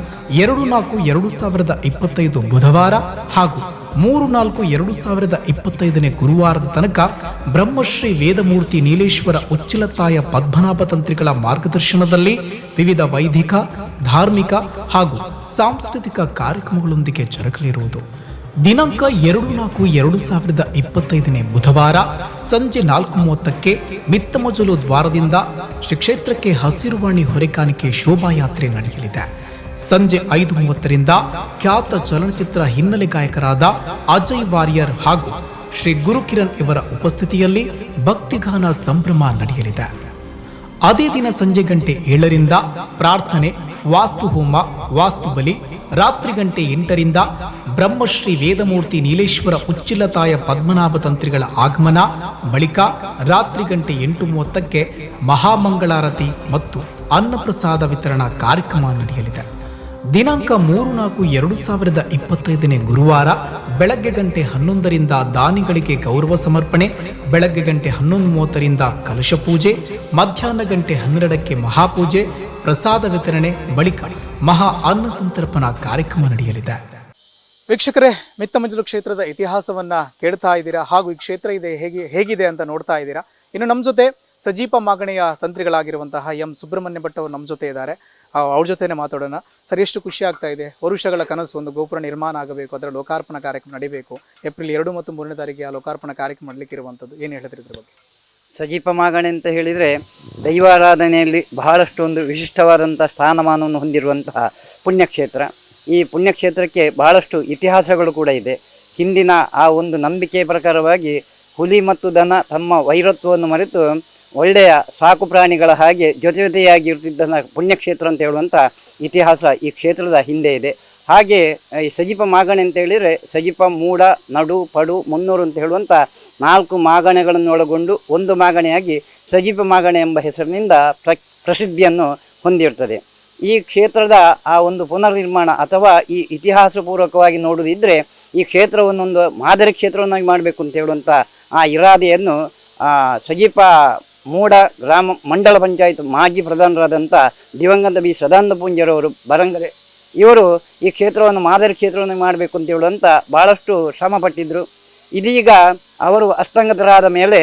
ಎರಡು ನಾಲ್ಕು ಎರಡು ಸಾವಿರದ ಇಪ್ಪತ್ತೈದು ಬುಧವಾರ ಹಾಗೂ ಮೂರು ನಾಲ್ಕು ಎರಡು ಸಾವಿರದ ಇಪ್ಪತ್ತೈದನೇ ಗುರುವಾರದ ತನಕ ಬ್ರಹ್ಮಶ್ರೀ ವೇದಮೂರ್ತಿ ನೀಲೇಶ್ವರ ಉಚ್ಚಿಲತಾಯ ಪದ್ಮನಾಭ ತಂತ್ರಿಗಳ ಮಾರ್ಗದರ್ಶನದಲ್ಲಿ ವಿವಿಧ ವೈದಿಕ, ಧಾರ್ಮಿಕ ಹಾಗೂ ಸಾಂಸ್ಕೃತಿಕ ಕಾರ್ಯಕ್ರಮಗಳೊಂದಿಗೆ ಜರುಗಲಿರುವುದು. ದಿನಾಂಕ ಎರಡು ನಾಲ್ಕು ಎರಡು ಸಾವಿರದ ಇಪ್ಪತ್ತೈದನೇ ಬುಧವಾರ ಸಂಜೆ ನಾಲ್ಕು ಮೂವತ್ತಕ್ಕೆ ಮಿತ್ತಮಜಲು ದ್ವಾರದಿಂದ ಶ್ರೀ ಕ್ಷೇತ್ರಕ್ಕೆ ಹಸಿರುವಾಣಿ ಹೊರೆಕಾಣಿಕೆ ಶೋಭಾಯಾತ್ರೆ ನಡೆಯಲಿದೆ. ಸಂಜೆ ಐದು ಮೂವತ್ತರಿಂದ ಖ್ಯಾತ ಚಲನಚಿತ್ರ ಹಿನ್ನೆಲೆ ಗಾಯಕರಾದ ಅಜಯ್ ವಾರಿಯರ್ ಹಾಗೂ ಶ್ರೀ ಗುರುಕಿರಣ್ ಇವರ ಉಪಸ್ಥಿತಿಯಲ್ಲಿ ಭಕ್ತಿಗಾನ ಸಂಭ್ರಮ ನಡೆಯಲಿದೆ. ಅದೇ ದಿನ ಸಂಜೆ ಗಂಟೆ ಏಳರಿಂದ ಪ್ರಾರ್ಥನೆ, ವಾಸ್ತು ಹೋಮ, ವಾಸ್ತು ಬಲಿ, ರಾತ್ರಿ ಗಂಟೆ ಎಂಟರಿಂದ ಬ್ರಹ್ಮಶ್ರೀ ವೇದಮೂರ್ತಿ ನೀಲೇಶ್ವರ ಉಚ್ಚಿಲತಾಯ ಪದ್ಮನಾಭ ತಂತ್ರಿಗಳ ಆಗಮನ, ಬಳಿಕ ರಾತ್ರಿ ಗಂಟೆ ಎಂಟು ಮೂವತ್ತಕ್ಕೆ ಮಹಾಮಂಗಳಾರತಿ ಮತ್ತು ಅನ್ನಪ್ರಸಾದ ವಿತರಣಾ ಕಾರ್ಯಕ್ರಮ ನಡೆಯಲಿದೆ. ದಿನಾಂಕ ಮೂರು ನಾಲ್ಕು ಎರಡು ಸಾವಿರದ ಇಪ್ಪತ್ತೈದನೇ ಗುರುವಾರ ಬೆಳಗ್ಗೆ ಗಂಟೆ ಹನ್ನೊಂದರಿಂದ ದಾನಿಗಳಿಗೆ ಗೌರವ ಸಮರ್ಪಣೆ, ಬೆಳಗ್ಗೆ ಗಂಟೆ ಹನ್ನೊಂದು ಮೂವತ್ತರಿಂದ ಕಲಶ ಪೂಜೆ, ಮಧ್ಯಾಹ್ನ ಗಂಟೆ ಹನ್ನೆರಡಕ್ಕೆ ಮಹಾಪೂಜೆ, ಪ್ರಸಾದ ವಿತರಣೆ, ಬಳಿಕ ಮಹಾ ಅನ್ನ ಸಂತರ್ಪಣಾ ಕಾರ್ಯಕ್ರಮ ನಡೆಯಲಿದೆ. ವೀಕ್ಷಕರೇ, ಮಿತ್ತಮಂಜಲು ಕ್ಷೇತ್ರದ ಇತಿಹಾಸವನ್ನ ಕೇಳ್ತಾ ಇದ್ದೀರಾ? ಹಾಗೂ ಈ ಕ್ಷೇತ್ರ ಇದೆ, ಹೇಗೆ, ಹೇಗಿದೆ ಅಂತ ನೋಡ್ತಾ ಇದ್ದೀರಾ? ಇನ್ನು ನಮ್ಮ ಜೊತೆ ಸಜೀಪ ಮಾಗಣೆಯ ತಂತ್ರಿಗಳಾಗಿರುವಂತಹ ಎಂ ಸುಬ್ರಹ್ಮಣ್ಯ ಭಟ್ ಅವರು ನಮ್ಮ ಜೊತೆ ಇದ್ದಾರೆ. ಅವ್ರ ಜೊತೆನೆ ಮಾತಾಡೋಣ. ಸರ್, ಎಷ್ಟು ಖುಷಿ ಆಗ್ತಾ ಇದೆ. ವರುಷಗಳ ಕನಸು ಒಂದು ಗೋಪುರ ನಿರ್ಮಾಣ ಆಗಬೇಕು. ಅದರ ಲೋಕಾರ್ಪಣಾ ಕಾರ್ಯಕ್ರಮ ನಡೀಬೇಕು. ಏಪ್ರಿಲ್ ಎರಡು ಮತ್ತು ಮೂರನೇ ತಾರೀಕಿಗೆ ಆ ಲೋಕಾರ್ಪಣಾ ಕಾರ್ಯಕ್ರಮ ಮಾಡಲಿಕ್ಕಿರುವಂಥದ್ದು. ಏನು ಹೇಳಿದ್ರೆ ಇದ್ರ ಬಗ್ಗೆ? ಸಜೀಪ ಮಾಗಣೆ ಅಂತ ಹೇಳಿದರೆ ದೈವಾರಾಧನೆಯಲ್ಲಿ ಬಹಳಷ್ಟು ಒಂದು ವಿಶಿಷ್ಟವಾದಂಥ ಸ್ಥಾನಮಾನವನ್ನು ಹೊಂದಿರುವಂತಹ ಪುಣ್ಯಕ್ಷೇತ್ರ. ಈ ಪುಣ್ಯಕ್ಷೇತ್ರಕ್ಕೆ ಬಹಳಷ್ಟು ಇತಿಹಾಸಗಳು ಕೂಡ ಇದೆ. ಹಿಂದಿನ ಆ ಒಂದು ನಂಬಿಕೆ ಪ್ರಕಾರವಾಗಿ ಹುಲಿ ಮತ್ತು ದನ ತಮ್ಮ ವೈರತ್ವವನ್ನು ಮರೆತು ಒಳ್ಳೆಯ ಸಾಕು ಪ್ರಾಣಿಗಳ ಹಾಗೆ ಜೊತೆ ಜೊತೆಯಾಗಿ ಇರ್ತಿದ್ದ ಪುಣ್ಯಕ್ಷೇತ್ರ ಅಂತ ಹೇಳುವಂಥ ಇತಿಹಾಸ ಈ ಕ್ಷೇತ್ರದ ಹಿಂದೆ ಇದೆ. ಹಾಗೆ ಈ ಸಜಿಪ ಮಾಗಣೆ ಅಂತ ಹೇಳಿದರೆ ಸಜಿಪ, ಮೂಡ, ನಡು, ಪಡು, ಮುನ್ನೂರು ಅಂತ ಹೇಳುವಂಥ ನಾಲ್ಕು ಮಾಗಣೆಗಳನ್ನು ಒಳಗೊಂಡು ಒಂದು ಮಾಗಣೆಯಾಗಿ ಸಜೀಪ ಮಾಗಣೆ ಎಂಬ ಹೆಸರಿನಿಂದ ಪ್ರ, ಪ್ರಸಿದ್ಧಿಯನ್ನು ಹೊಂದಿರ್ತದೆ. ಈ ಕ್ಷೇತ್ರದ ಆ ಒಂದು ಪುನರ್ನಿರ್ಮಾಣ ಅಥವಾ ಈ ಇತಿಹಾಸಪೂರ್ವಕವಾಗಿ ನೋಡುವುದಿದ್ದರೆ ಈ ಕ್ಷೇತ್ರವನ್ನೊಂದು ಮಾದರಿ ಕ್ಷೇತ್ರವನ್ನಾಗಿ ಮಾಡಬೇಕು ಅಂತ ಹೇಳುವಂಥ ಆ ಇರಾದೆಯನ್ನು ಸಜೀಪ ಮೂಡ ಗ್ರಾಮ ಮಂಡಲ ಪಂಚಾಯತ್ ಮಾಜಿ ಪ್ರಧಾನರಾದಂಥ ದಿವಂಗತ ಬಿ ಸದಾನಂದ ಪೂಂಜರವರು ಬರಂಗರೆ. ಇವರು ಈ ಕ್ಷೇತ್ರವನ್ನು, ಮಾದರಿ ಕ್ಷೇತ್ರವನ್ನು ಮಾಡಬೇಕು ಅಂತ ಹೇಳುವಂಥ ಭಾಳಷ್ಟು ಶ್ರಮ ಪಟ್ಟಿದ್ದರು ಇದೀಗ ಅವರು ಅಸ್ತಂಗತರಾದ ಮೇಲೆ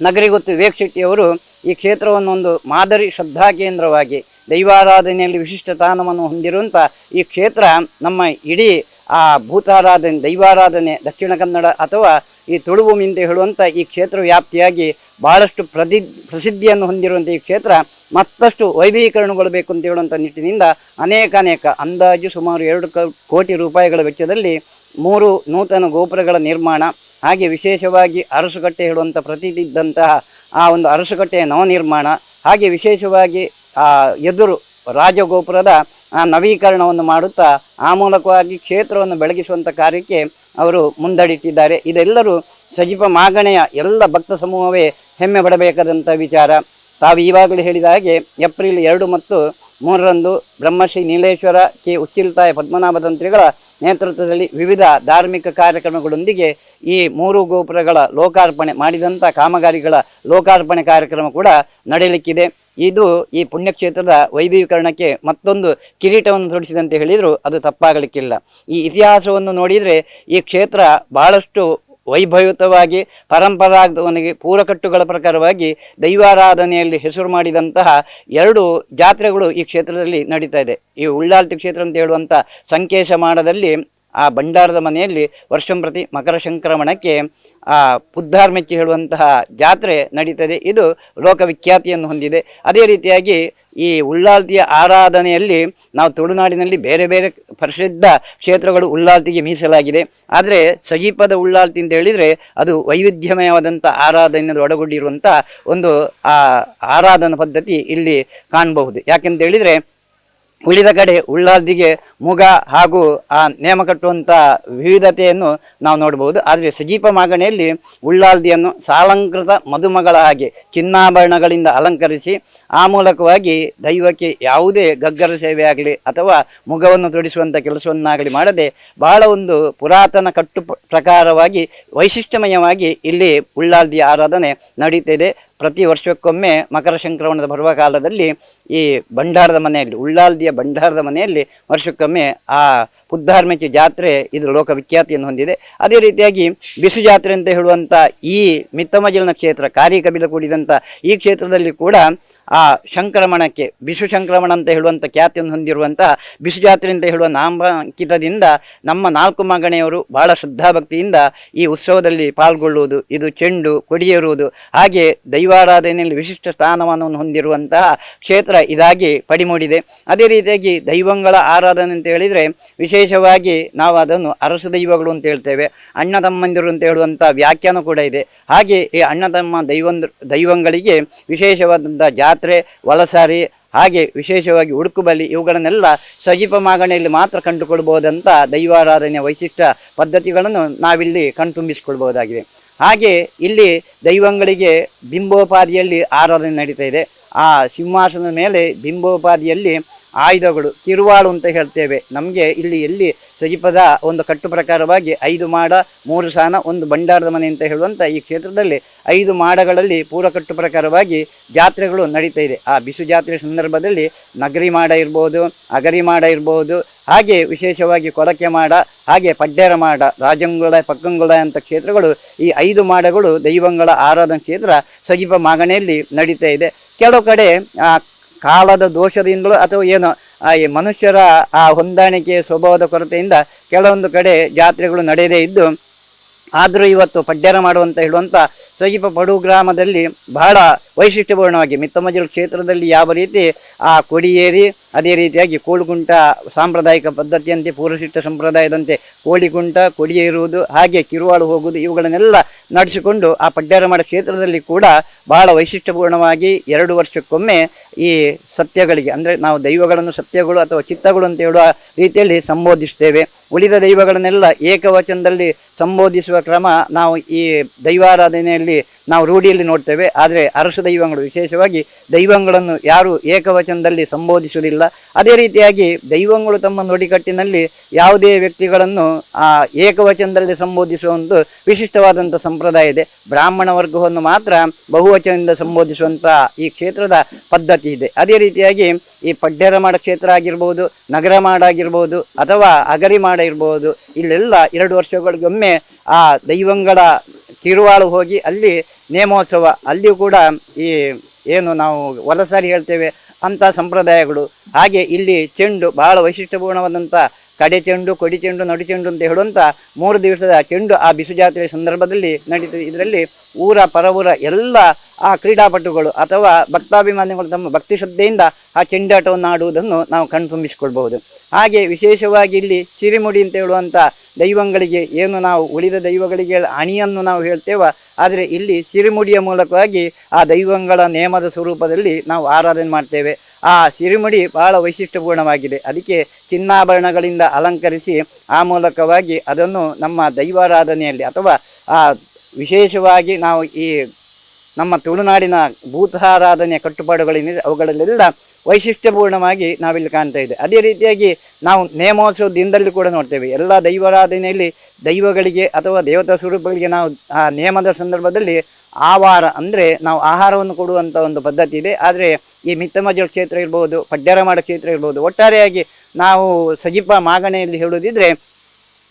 ನಗರಿಗೊತ್ತು ವಿವೇಕ್ ಶೆಟ್ಟಿಯವರು ಈ ಕ್ಷೇತ್ರವನ್ನೊಂದು ಮಾದರಿ ಶ್ರದ್ಧಾ ಕೇಂದ್ರವಾಗಿ ದೈವಾರಾಧನೆಯಲ್ಲಿ ವಿಶಿಷ್ಟ ಸ್ಥಾನವನ್ನು ಹೊಂದಿರುವಂಥ ಈ ಕ್ಷೇತ್ರ ನಮ್ಮ ಇಡೀ ಆ ಭೂತಾರಾಧನೆ, ದೈವಾರಾಧನೆ, ದಕ್ಷಿಣ ಕನ್ನಡ ಅಥವಾ ಈ ತುಳುಭೂಮಿ ಅಂತ ಹೇಳುವಂಥ ಈ ಕ್ಷೇತ್ರ ವ್ಯಾಪ್ತಿಯಾಗಿ ಬಹಳಷ್ಟು ಪ್ರದಿ, ಪ್ರಸಿದ್ಧಿಯನ್ನು ಹೊಂದಿರುವಂಥ ಈ ಕ್ಷೇತ್ರ ಮತ್ತಷ್ಟು ವೈಭವೀಕರಣಗೊಳ್ಳಬೇಕು ಅಂತ ಹೇಳುವಂಥ ನಿಟ್ಟಿನಿಂದ ಅನೇಕ ಅನೇಕ ಅಂದಾಜು ಸುಮಾರು ಎರಡು ಕೋಟಿ ರೂಪಾಯಿಗಳ ವೆಚ್ಚದಲ್ಲಿ ಮೂರು ನೂತನ ಗೋಪುರಗಳ ನಿರ್ಮಾಣ, ಹಾಗೆ ವಿಶೇಷವಾಗಿ ಅರಸುಕಟ್ಟೆ ಹೇಳುವಂಥ ಪ್ರತೀತಿ ಇದ್ದಂತಹ ಆ ಒಂದು ಅರಸುಕಟ್ಟೆಯ ನವನಿರ್ಮಾಣ, ಹಾಗೆ ವಿಶೇಷವಾಗಿ ಎದುರು ರಾಜಗೋಪುರದ, ಆ, ನವೀಕರಣವನ್ನು ಮಾಡುತ್ತಾ, ಆ ಮೂಲಕವಾಗಿ ಕ್ಷೇತ್ರವನ್ನು ಬೆಳಗಿಸುವಂಥ ಕಾರ್ಯಕ್ಕೆ ಅವರು ಮುಂದಡಿಟ್ಟಿದ್ದಾರೆ. ಇದೆಲ್ಲರೂ ಸಜೀವ ಮಾಗಣೆಯ ಎಲ್ಲ ಭಕ್ತ ಸಮೂಹವೇ ಹೆಮ್ಮೆ ಪಡಬೇಕಾದಂಥ ವಿಚಾರ. ತಾವು ಈವಾಗಲೇ ಹೇಳಿದ ಹಾಗೆ, ಏಪ್ರಿಲ್ ಎರಡು ಮತ್ತು ಮೂರರಂದು ಬ್ರಹ್ಮಶ್ರೀ ನೀಲೇಶ್ವರ ಕೆ ಉಚ್ಚಿಲ್ತಾಯ ಪದ್ಮನಾಭ ತಂತ್ರಿಗಳ ನೇತೃತ್ವದಲ್ಲಿ ವಿವಿಧ ಧಾರ್ಮಿಕ ಕಾರ್ಯಕ್ರಮಗಳೊಂದಿಗೆ ಈ ಮೂರು ಗೋಪುರಗಳ ಲೋಕಾರ್ಪಣೆ ಮಾಡಿದಂಥ ಕಾಮಗಾರಿಗಳ ಲೋಕಾರ್ಪಣೆ ಕಾರ್ಯಕ್ರಮ ಕೂಡ ನಡೆಯಲಿಕ್ಕಿದೆ. ಇದು ಈ ಪುಣ್ಯಕ್ಷೇತ್ರದ ವೈಭವೀಕರಣಕ್ಕೆ ಮತ್ತೊಂದು ಕಿರೀಟವನ್ನು ತೊಡಿಸಿದಂತೆ ಹೇಳಿದರೂ, ಅದು ತಪ್ಪಾಗಲಿಕ್ಕಿಲ್ಲ. ಈ ಇತಿಹಾಸವನ್ನು ನೋಡಿದರೆ ಈ ಕ್ಷೇತ್ರ ಬಹಳಷ್ಟು ವೈಭವಯುತವಾಗಿ, ಪರಂಪರಾಗತವನಿಗೆ ಪೂರಕಟ್ಟುಗಳ ಪ್ರಕಾರವಾಗಿ ದೈವಾರಾಧನೆಯಲ್ಲಿ ಹೆಸರು ಮಾಡಿದಂತಹ ಎರಡು ಜಾತ್ರೆಗಳು ಈ ಕ್ಷೇತ್ರದಲ್ಲಿ ನಡೀತಾ ಇದೆ. ಈ ಉಳ್ಳಾಲ್ತಿ ಕ್ಷೇತ್ರ ಅಂತ ಹೇಳುವಂಥ ಸಂಕೇಶ ಮಾಡದಲ್ಲಿ ಆ ಭಂಡಾರದ ಮನೆಯಲ್ಲಿ ವರ್ಷಂಪ್ರತಿ ಮಕರ ಸಂಕ್ರಮಣಕ್ಕೆ ಆ ಪುದ್ದಾರ್ ಮೆಚ್ಚಿ ಹೇಳುವಂತಹ ಜಾತ್ರೆ ನಡೀತದೆ. ಇದು ಲೋಕವಿಖ್ಯಾತಿಯನ್ನು ಹೊಂದಿದೆ. ಅದೇ ರೀತಿಯಾಗಿ ಈ ಉಳ್ಳಾಲ್ತಿಯ ಆರಾಧನೆಯಲ್ಲಿ ನಾವು ತುಳುನಾಡಿನಲ್ಲಿ ಬೇರೆ ಬೇರೆ ಪ್ರಸಿದ್ಧ ಕ್ಷೇತ್ರಗಳು ಉಳ್ಳಾಲ್ತಿಗೆ ಮೀಸಲಾಗಿದೆ. ಆದರೆ ಸಜೀಪದ ಉಳ್ಳಾಲ್ತಿ ಅಂತ ಹೇಳಿದರೆ ಅದು ವೈವಿಧ್ಯಮಯವಾದಂಥ ಆರಾಧನೆಯಲ್ಲಿ ಒಳಗೊಂಡಿರುವಂಥ ಒಂದು, ಆ, ಆರಾಧನಾ ಪದ್ಧತಿ ಇಲ್ಲಿ ಕಾಣಬಹುದು. ಯಾಕೆಂತ ಹೇಳಿದರೆ ಉಳಿದ ಕಡೆ ಉಳ್ಳಾಲ್ದಿಗೆ ಮುಗ ಹಾಗೂ ಆ ನೇಮ ಕಟ್ಟುವಂಥ ವಿವಿಧತೆಯನ್ನು ನಾವು ನೋಡಬಹುದು. ಆದರೆ ಸಜೀಪ ಮಾಗಣೆಯಲ್ಲಿ ಉಳ್ಳಾಲ್ದಿಯನ್ನು ಸಾಲಂಕೃತ ಮದುಮಗಳ ಹಾಗೆ ಚಿನ್ನಾಭರಣಗಳಿಂದ ಅಲಂಕರಿಸಿ ಆ ಮೂಲಕವಾಗಿ ದೈವಕ್ಕೆ ಯಾವುದೇ ಗಗ್ಗರ ಸೇವೆ ಆಗಲಿ ಅಥವಾ ಮುಗವನ್ನು ತೊಡಿಸುವಂಥ ಕೆಲಸವನ್ನಾಗಲಿ ಮಾಡದೆ ಬಹಳ ಒಂದು ಪುರಾತನ ಕಟ್ಟು ಪ್ರಕಾರವಾಗಿ ವೈಶಿಷ್ಟ್ಯಮಯವಾಗಿ ಇಲ್ಲಿ ಉಳ್ಳಾಲ್ದಿ ಆರಾಧನೆ ನಡೀತಿದೆ. ಪ್ರತಿ ವರ್ಷಕ್ಕೊಮ್ಮೆ ಮಕರ ಸಂಕ್ರಮಣದ ಬರುವ ಕಾಲದಲ್ಲಿ ಈ ಭಂಡಾರದ ಮನೆಯಲ್ಲಿ, ಉಳ್ಳಾಲ್ದಿಯ ಭಂಡಾರದ ಮನೆಯಲ್ಲಿ ವರ್ಷಕ್ಕೊಮ್ಮೆ ಆ ಪುದ್ಧಾರ್ಮಿಕ ಜಾತ್ರೆ ಇದು ಲೋಕವಿಖ್ಯಾತಿಯನ್ನು ಹೊಂದಿದೆ. ಅದೇ ರೀತಿಯಾಗಿ ಬಿಸು ಜಾತ್ರೆ ಅಂತ ಹೇಳುವಂಥ ಈ ಮಿತ್ತಮಜಲನ ಕ್ಷೇತ್ರ ಕಾರ್ಯಕಬಿಲ ಕೂಡಿದಂಥ ಈ ಕ್ಷೇತ್ರದಲ್ಲಿ ಕೂಡ ಆ ಸಂಕ್ರಮಣಕ್ಕೆ ಬಿಸು ಸಂಕ್ರಮಣ ಅಂತ ಹೇಳುವಂಥ ಖ್ಯಾತಿಯನ್ನು ಹೊಂದಿರುವಂಥ ಬಿಸು ಜಾತ್ರೆ ಅಂತ ಹೇಳುವ ನಾಮಾಂಕಿತದಿಂದ ನಮ್ಮ ನಾಲ್ಕು ಮಗಣೆಯವರು ಬಹಳ ಶ್ರದ್ಧಾಭಕ್ತಿಯಿಂದ ಈ ಉತ್ಸವದಲ್ಲಿ ಪಾಲ್ಗೊಳ್ಳುವುದು. ಇದು ಚೆಂಡು, ಕೊಡಿಯೇರುವುದು. ಹಾಗೆ ದೈವಾರಾಧನೆಯಲ್ಲಿ ವಿಶಿಷ್ಟ ಸ್ಥಾನಮಾನವನ್ನು ಹೊಂದಿರುವಂತಹ ಕ್ಷೇತ್ರ ಇದಾಗಿ ಪಡಿಮೂಡಿದೆ. ಅದೇ ರೀತಿಯಾಗಿ ದೈವಗಳ ಆರಾಧನೆ ಅಂತ ಹೇಳಿದರೆ ವಿಶೇಷವಾಗಿ ನಾವು ಅದನ್ನು ಅರಸ ದೈವಗಳು ಅಂತ ಹೇಳ್ತೇವೆ. ಅಣ್ಣ ತಮ್ಮಂದಿರು ಅಂತ ಹೇಳುವಂಥ ವ್ಯಾಖ್ಯಾನ ಕೂಡ ಇದೆ. ಹಾಗೆ ಈ ಅಣ್ಣ ತಮ್ಮ ದೈವಂದ್ರ ದೈವಗಳಿಗೆ ವಿಶೇಷವಾದಂಥ ಜಾತ್ರೆ ವಲಸಾರಿ, ಹಾಗೆ ವಿಶೇಷವಾಗಿ ಉಡುಕುಬಲಿ ಇವುಗಳನ್ನೆಲ್ಲ ಸಜೀಪ ಮಾಗಣೆಯಲ್ಲಿ ಮಾತ್ರ ಕಂಡುಕೊಳ್ಬಹುದಂಥ ದೈವಾರಾಧನೆಯ ವೈಶಿಷ್ಟ್ಯ ಪದ್ಧತಿಗಳನ್ನು ನಾವಿಲ್ಲಿ ಕಣ್ತುಂಬಿಸಿಕೊಳ್ಬಹುದಾಗಿದೆ. ಹಾಗೆ ಇಲ್ಲಿ ದೈವಂಗಳಿಗೆ ಬಿಂಬೋಪಾದಿಯಲ್ಲಿ ಆರಾಧನೆ ನಡೀತಾ ಇದೆ. ಆ ಸಿಂಹಾಸನದ ಮೇಲೆ ಬಿಂಬೋಪಾದಿಯಲ್ಲಿ ಆಯುಧಗಳು, ಕಿರುವಾಳು ಅಂತ ಹೇಳ್ತೇವೆ. ನಮಗೆ ಇಲ್ಲಿ ಎಲ್ಲಿ ಸಜೀಪದ ಒಂದು ಕಟ್ಟು ಪ್ರಕಾರವಾಗಿ ಐದು ಮಾಡ, ಮೂರು ಸ್ಥಾನ ಒಂದು ಭಂಡಾರದ ಮನೆ ಅಂತ ಹೇಳುವಂಥ ಈ ಕ್ಷೇತ್ರದಲ್ಲಿ ಐದು ಮಾಡಗಳಲ್ಲಿ ಪೂರ ಕಟ್ಟು ಪ್ರಕಾರವಾಗಿ ಜಾತ್ರೆಗಳು ನಡೀತಾ ಇದೆ. ಆ ಬಿಸು ಜಾತ್ರೆ ಸಂದರ್ಭದಲ್ಲಿ ನಗರಿ ಮಾಡ ಇರ್ಬೋದು, ಅಗರಿ ಮಾಡ ಇರ್ಬೋದು, ಹಾಗೆ ವಿಶೇಷವಾಗಿ ಕೊಲಕೆ ಮಾಡ, ಹಾಗೆ ಪಡ್ಡೇರ ಮಾಡ, ರಾಜಂಗುಳ, ಪಕ್ಕಂಗುಳ ಅಂತ ಕ್ಷೇತ್ರಗಳು ಈ ಐದು ಮಾಡಗಳು ದೈವಂಗಳ ಆರಾಧನಾ ಕ್ಷೇತ್ರ ಸಜೀಪ ಮಾಗಣೆಯಲ್ಲಿ ನಡೀತಾ ಇದೆ. ಕೆಲವು ಕಡೆ ಕಾಲದ ದೋಷದಿಂದಲೂ ಅಥವಾ ಏನೋ ಆ ಈ ಮನುಷ್ಯರ ಆ ಹೊಂದಾಣಿಕೆ ಸ್ವಭಾವದ ಕೊರತೆಯಿಂದ ಕೆಲವೊಂದು ಕಡೆ ಜಾತ್ರೆಗಳು ನಡೆಯದೇ ಇದ್ದು, ಆದರೂ ಇವತ್ತು ಪಡ್ಡೇರ ಮಾಡುವಂತ ಹೇಳುವಂಥ ಸಜೀಪ ಪಡು ಗ್ರಾಮದಲ್ಲಿ ಬಹಳ ವೈಶಿಷ್ಟ್ಯಪೂರ್ಣವಾಗಿ ಮಿತ್ತಮಜಲು ಕ್ಷೇತ್ರದಲ್ಲಿ ಯಾವ ರೀತಿ ಆ ಕೊಡಿಯೇರಿ ಅದೇ ರೀತಿಯಾಗಿ ಕೋಳಿಗುಂಟ ಸಾಂಪ್ರದಾಯಿಕ ಪದ್ಧತಿಯಂತೆ ಪೂರ್ವಶಿಷ್ಟ ಸಂಪ್ರದಾಯದಂತೆ ಕೋಳಿಗುಂಟ ಕೊಡಿಯೇರುವುದು ಹಾಗೆ ಕಿರುವಾಳು ಹೋಗುವುದು, ಇವುಗಳನ್ನೆಲ್ಲ ನಡೆಸಿಕೊಂಡು ಆ ಪಡ್ಡಾರಮಾಡ ಕ್ಷೇತ್ರದಲ್ಲಿ ಕೂಡ ಬಹಳ ವೈಶಿಷ್ಟ್ಯಪೂರ್ಣವಾಗಿ ಎರಡು ವರ್ಷಕ್ಕೊಮ್ಮೆ ಈ ಸತ್ಯಗಳಿಗೆ, ಅಂದರೆ ನಾವು ದೈವಗಳನ್ನು ಸತ್ಯಗಳು ಅಥವಾ ಚಿತ್ತಗಳು ಅಂತ ಹೇಳುವ ರೀತಿಯಲ್ಲಿ ಸಂಬೋಧಿಸ್ತೇವೆ. ಉಳಿದ ದೈವಗಳನ್ನೆಲ್ಲ ಏಕವಚನದಲ್ಲಿ ಸಂಬೋಧಿಸುವ ಕ್ರಮ ನಾವು ಈ ದೈವಾರಾಧನೆಯಲ್ಲಿ ನಾವು ರೂಢಿಯಲ್ಲಿ ನೋಡ್ತೇವೆ. ಆದರೆ ಅರಸ ದೈವಗಳು ವಿಶೇಷವಾಗಿ ದೈವಗಳನ್ನು ಯಾರು ಏಕವಚನದಲ್ಲಿ ಸಂಬೋಧಿಸುವುದಿಲ್ಲ. ಅದೇ ರೀತಿಯಾಗಿ ದೈವಗಳು ತಮ್ಮ ನುಡಿಕಟ್ಟಿನಲ್ಲಿ ಯಾವುದೇ ವ್ಯಕ್ತಿಗಳನ್ನು ಆ ಏಕವಚನದಲ್ಲಿ ಸಂಬೋಧಿಸುವ ಒಂದು ವಿಶಿಷ್ಟವಾದಂಥ ಸಂಪ್ರದಾಯ ಇದೆ. ಬ್ರಾಹ್ಮಣ ವರ್ಗವನ್ನು ಮಾತ್ರ ಬಹುವಚನದಿಂದ ಸಂಬೋಧಿಸುವಂಥ ಈ ಕ್ಷೇತ್ರದ ಪದ್ಧತಿ ಇದೆ. ಅದೇ ರೀತಿಯಾಗಿ ಈ ಪಡ್ಡೇರ ಮಾಡ ಕ್ಷೇತ್ರ ಆಗಿರ್ಬೋದು ನಗರ ಮಾಡ ಆಗಿರ್ಬೋದು, ಅಥವಾ ಅಗರಿ ಮಾಡ ಇರ್ಬೋದು, ಇಲ್ಲೆಲ್ಲ ಎರಡು ವರ್ಷಗಳಿಗೊಮ್ಮೆ ಆ ದೈವಂಗಳ ಕಿರುವಾಳು ಹೋಗಿ ಅಲ್ಲಿ ನೇಮೋತ್ಸವ ಅಲ್ಲಿಯೂ ಕೂಡ ಈ ಏನು ನಾವು ವಲಸಾರಿ ಹೇಳ್ತೇವೆ ಅಂಥ ಸಂಪ್ರದಾಯಗಳು. ಹಾಗೆ ಇಲ್ಲಿ ಚೆಂಡು, ಬಹಳ ವೈಶಿಷ್ಟ್ಯಪೂರ್ಣವಾದಂಥ ಕಡೆ ಚೆಂಡು, ಕೊಡಿ ಚೆಂಡು, ನಡು ಚೆಂಡು ಅಂತ ಹೇಳುವಂಥ ಮೂರು ದಿವಸದ ಚೆಂಡು ಆ ಬಿಸು ಜಾತ್ರೆಯ ಸಂದರ್ಭದಲ್ಲಿ ನಡೀತದೆ ಇದರಲ್ಲಿ ಊರ, ಪರವೂರ ಎಲ್ಲ ಆ ಕ್ರೀಡಾಪಟುಗಳು ಅಥವಾ ಭಕ್ತಾಭಿಮಾನಿಗಳು ತಮ್ಮ ಭಕ್ತಿ ಶ್ರದ್ಧೆಯಿಂದ ಆ ಚೆಂಡಾಟವನ್ನು ಆಡುವುದನ್ನು ನಾವು ಕಣ್ತುಂಬಿಸಿಕೊಳ್ಬಹುದು. ಹಾಗೆ ವಿಶೇಷವಾಗಿ ಇಲ್ಲಿ ಸಿರಿಮುಡಿ ಅಂತ ಹೇಳುವಂಥ ದೈವಗಳಿಗೆ ಏನು ನಾವು ಉಳಿದ ದೈವಗಳಿಗೆ ಅಣಿಯನ್ನು ನಾವು ಹೇಳ್ತೇವೆ, ಆದರೆ ಇಲ್ಲಿ ಸಿರಿಮುಡಿಯ ಮೂಲಕವಾಗಿ ಆ ದೈವಗಳ ನೇಮದ ಸ್ವರೂಪದಲ್ಲಿ ನಾವು ಆರಾಧನೆ ಮಾಡ್ತೇವೆ. ಆ ಸಿರಿಮುಡಿ ಬಹಳ ವೈಶಿಷ್ಟ್ಯಪೂರ್ಣವಾಗಿದೆ. ಅದಕ್ಕೆ ಚಿನ್ನಾಭರಣಗಳಿಂದ ಅಲಂಕರಿಸಿ ಆ ಮೂಲಕವಾಗಿ ಅದನ್ನು ನಮ್ಮ ದೈವಾರಾಧನೆಯಲ್ಲಿ ಅಥವಾ ಆ ವಿಶೇಷವಾಗಿ ನಾವು ಈ ನಮ್ಮ ತುಳುನಾಡಿನ ಭೂತಾರಾಧನೆಯ ಕಟ್ಟುಪಾಡುಗಳೇನಿದೆ ಅವುಗಳಲ್ಲೆಲ್ಲ ವೈಶಿಷ್ಟ್ಯಪೂರ್ಣವಾಗಿ ನಾವಿಲ್ಲಿ ಕಾಣ್ತಾ ಇದೆ. ಅದೇ ರೀತಿಯಾಗಿ ನಾವು ನೇಮೋತ್ಸವ ದಿನದಲ್ಲಿ ಕೂಡ ನೋಡ್ತೇವೆ. ಎಲ್ಲ ದೈವಾರಾಧನೆಯಲ್ಲಿ ದೈವಗಳಿಗೆ ಅಥವಾ ದೇವತಾ ಸ್ವರೂಪಗಳಿಗೆ ನಾವು ಆ ನೇಮದ ಸಂದರ್ಭದಲ್ಲಿ ಆವಾರ ಅಂದರೆ ನಾವು ಆಹಾರವನ್ನು ಕೊಡುವಂಥ ಒಂದು ಪದ್ಧತಿ ಇದೆ. ಆದರೆ ಈ ಮಿತ್ತಮಜ ಕ್ಷೇತ್ರ ಇರ್ಬೋದು ಪಡ್ಡರಮಾಡ ಕ್ಷೇತ್ರ ಇರ್ಬೋದು, ಒಟ್ಟಾರೆಯಾಗಿ ನಾವು ಸಜಿಪ ಮಾಗಣೆಯಲ್ಲಿ ಹೇಳುವುದಿದ್ರೆ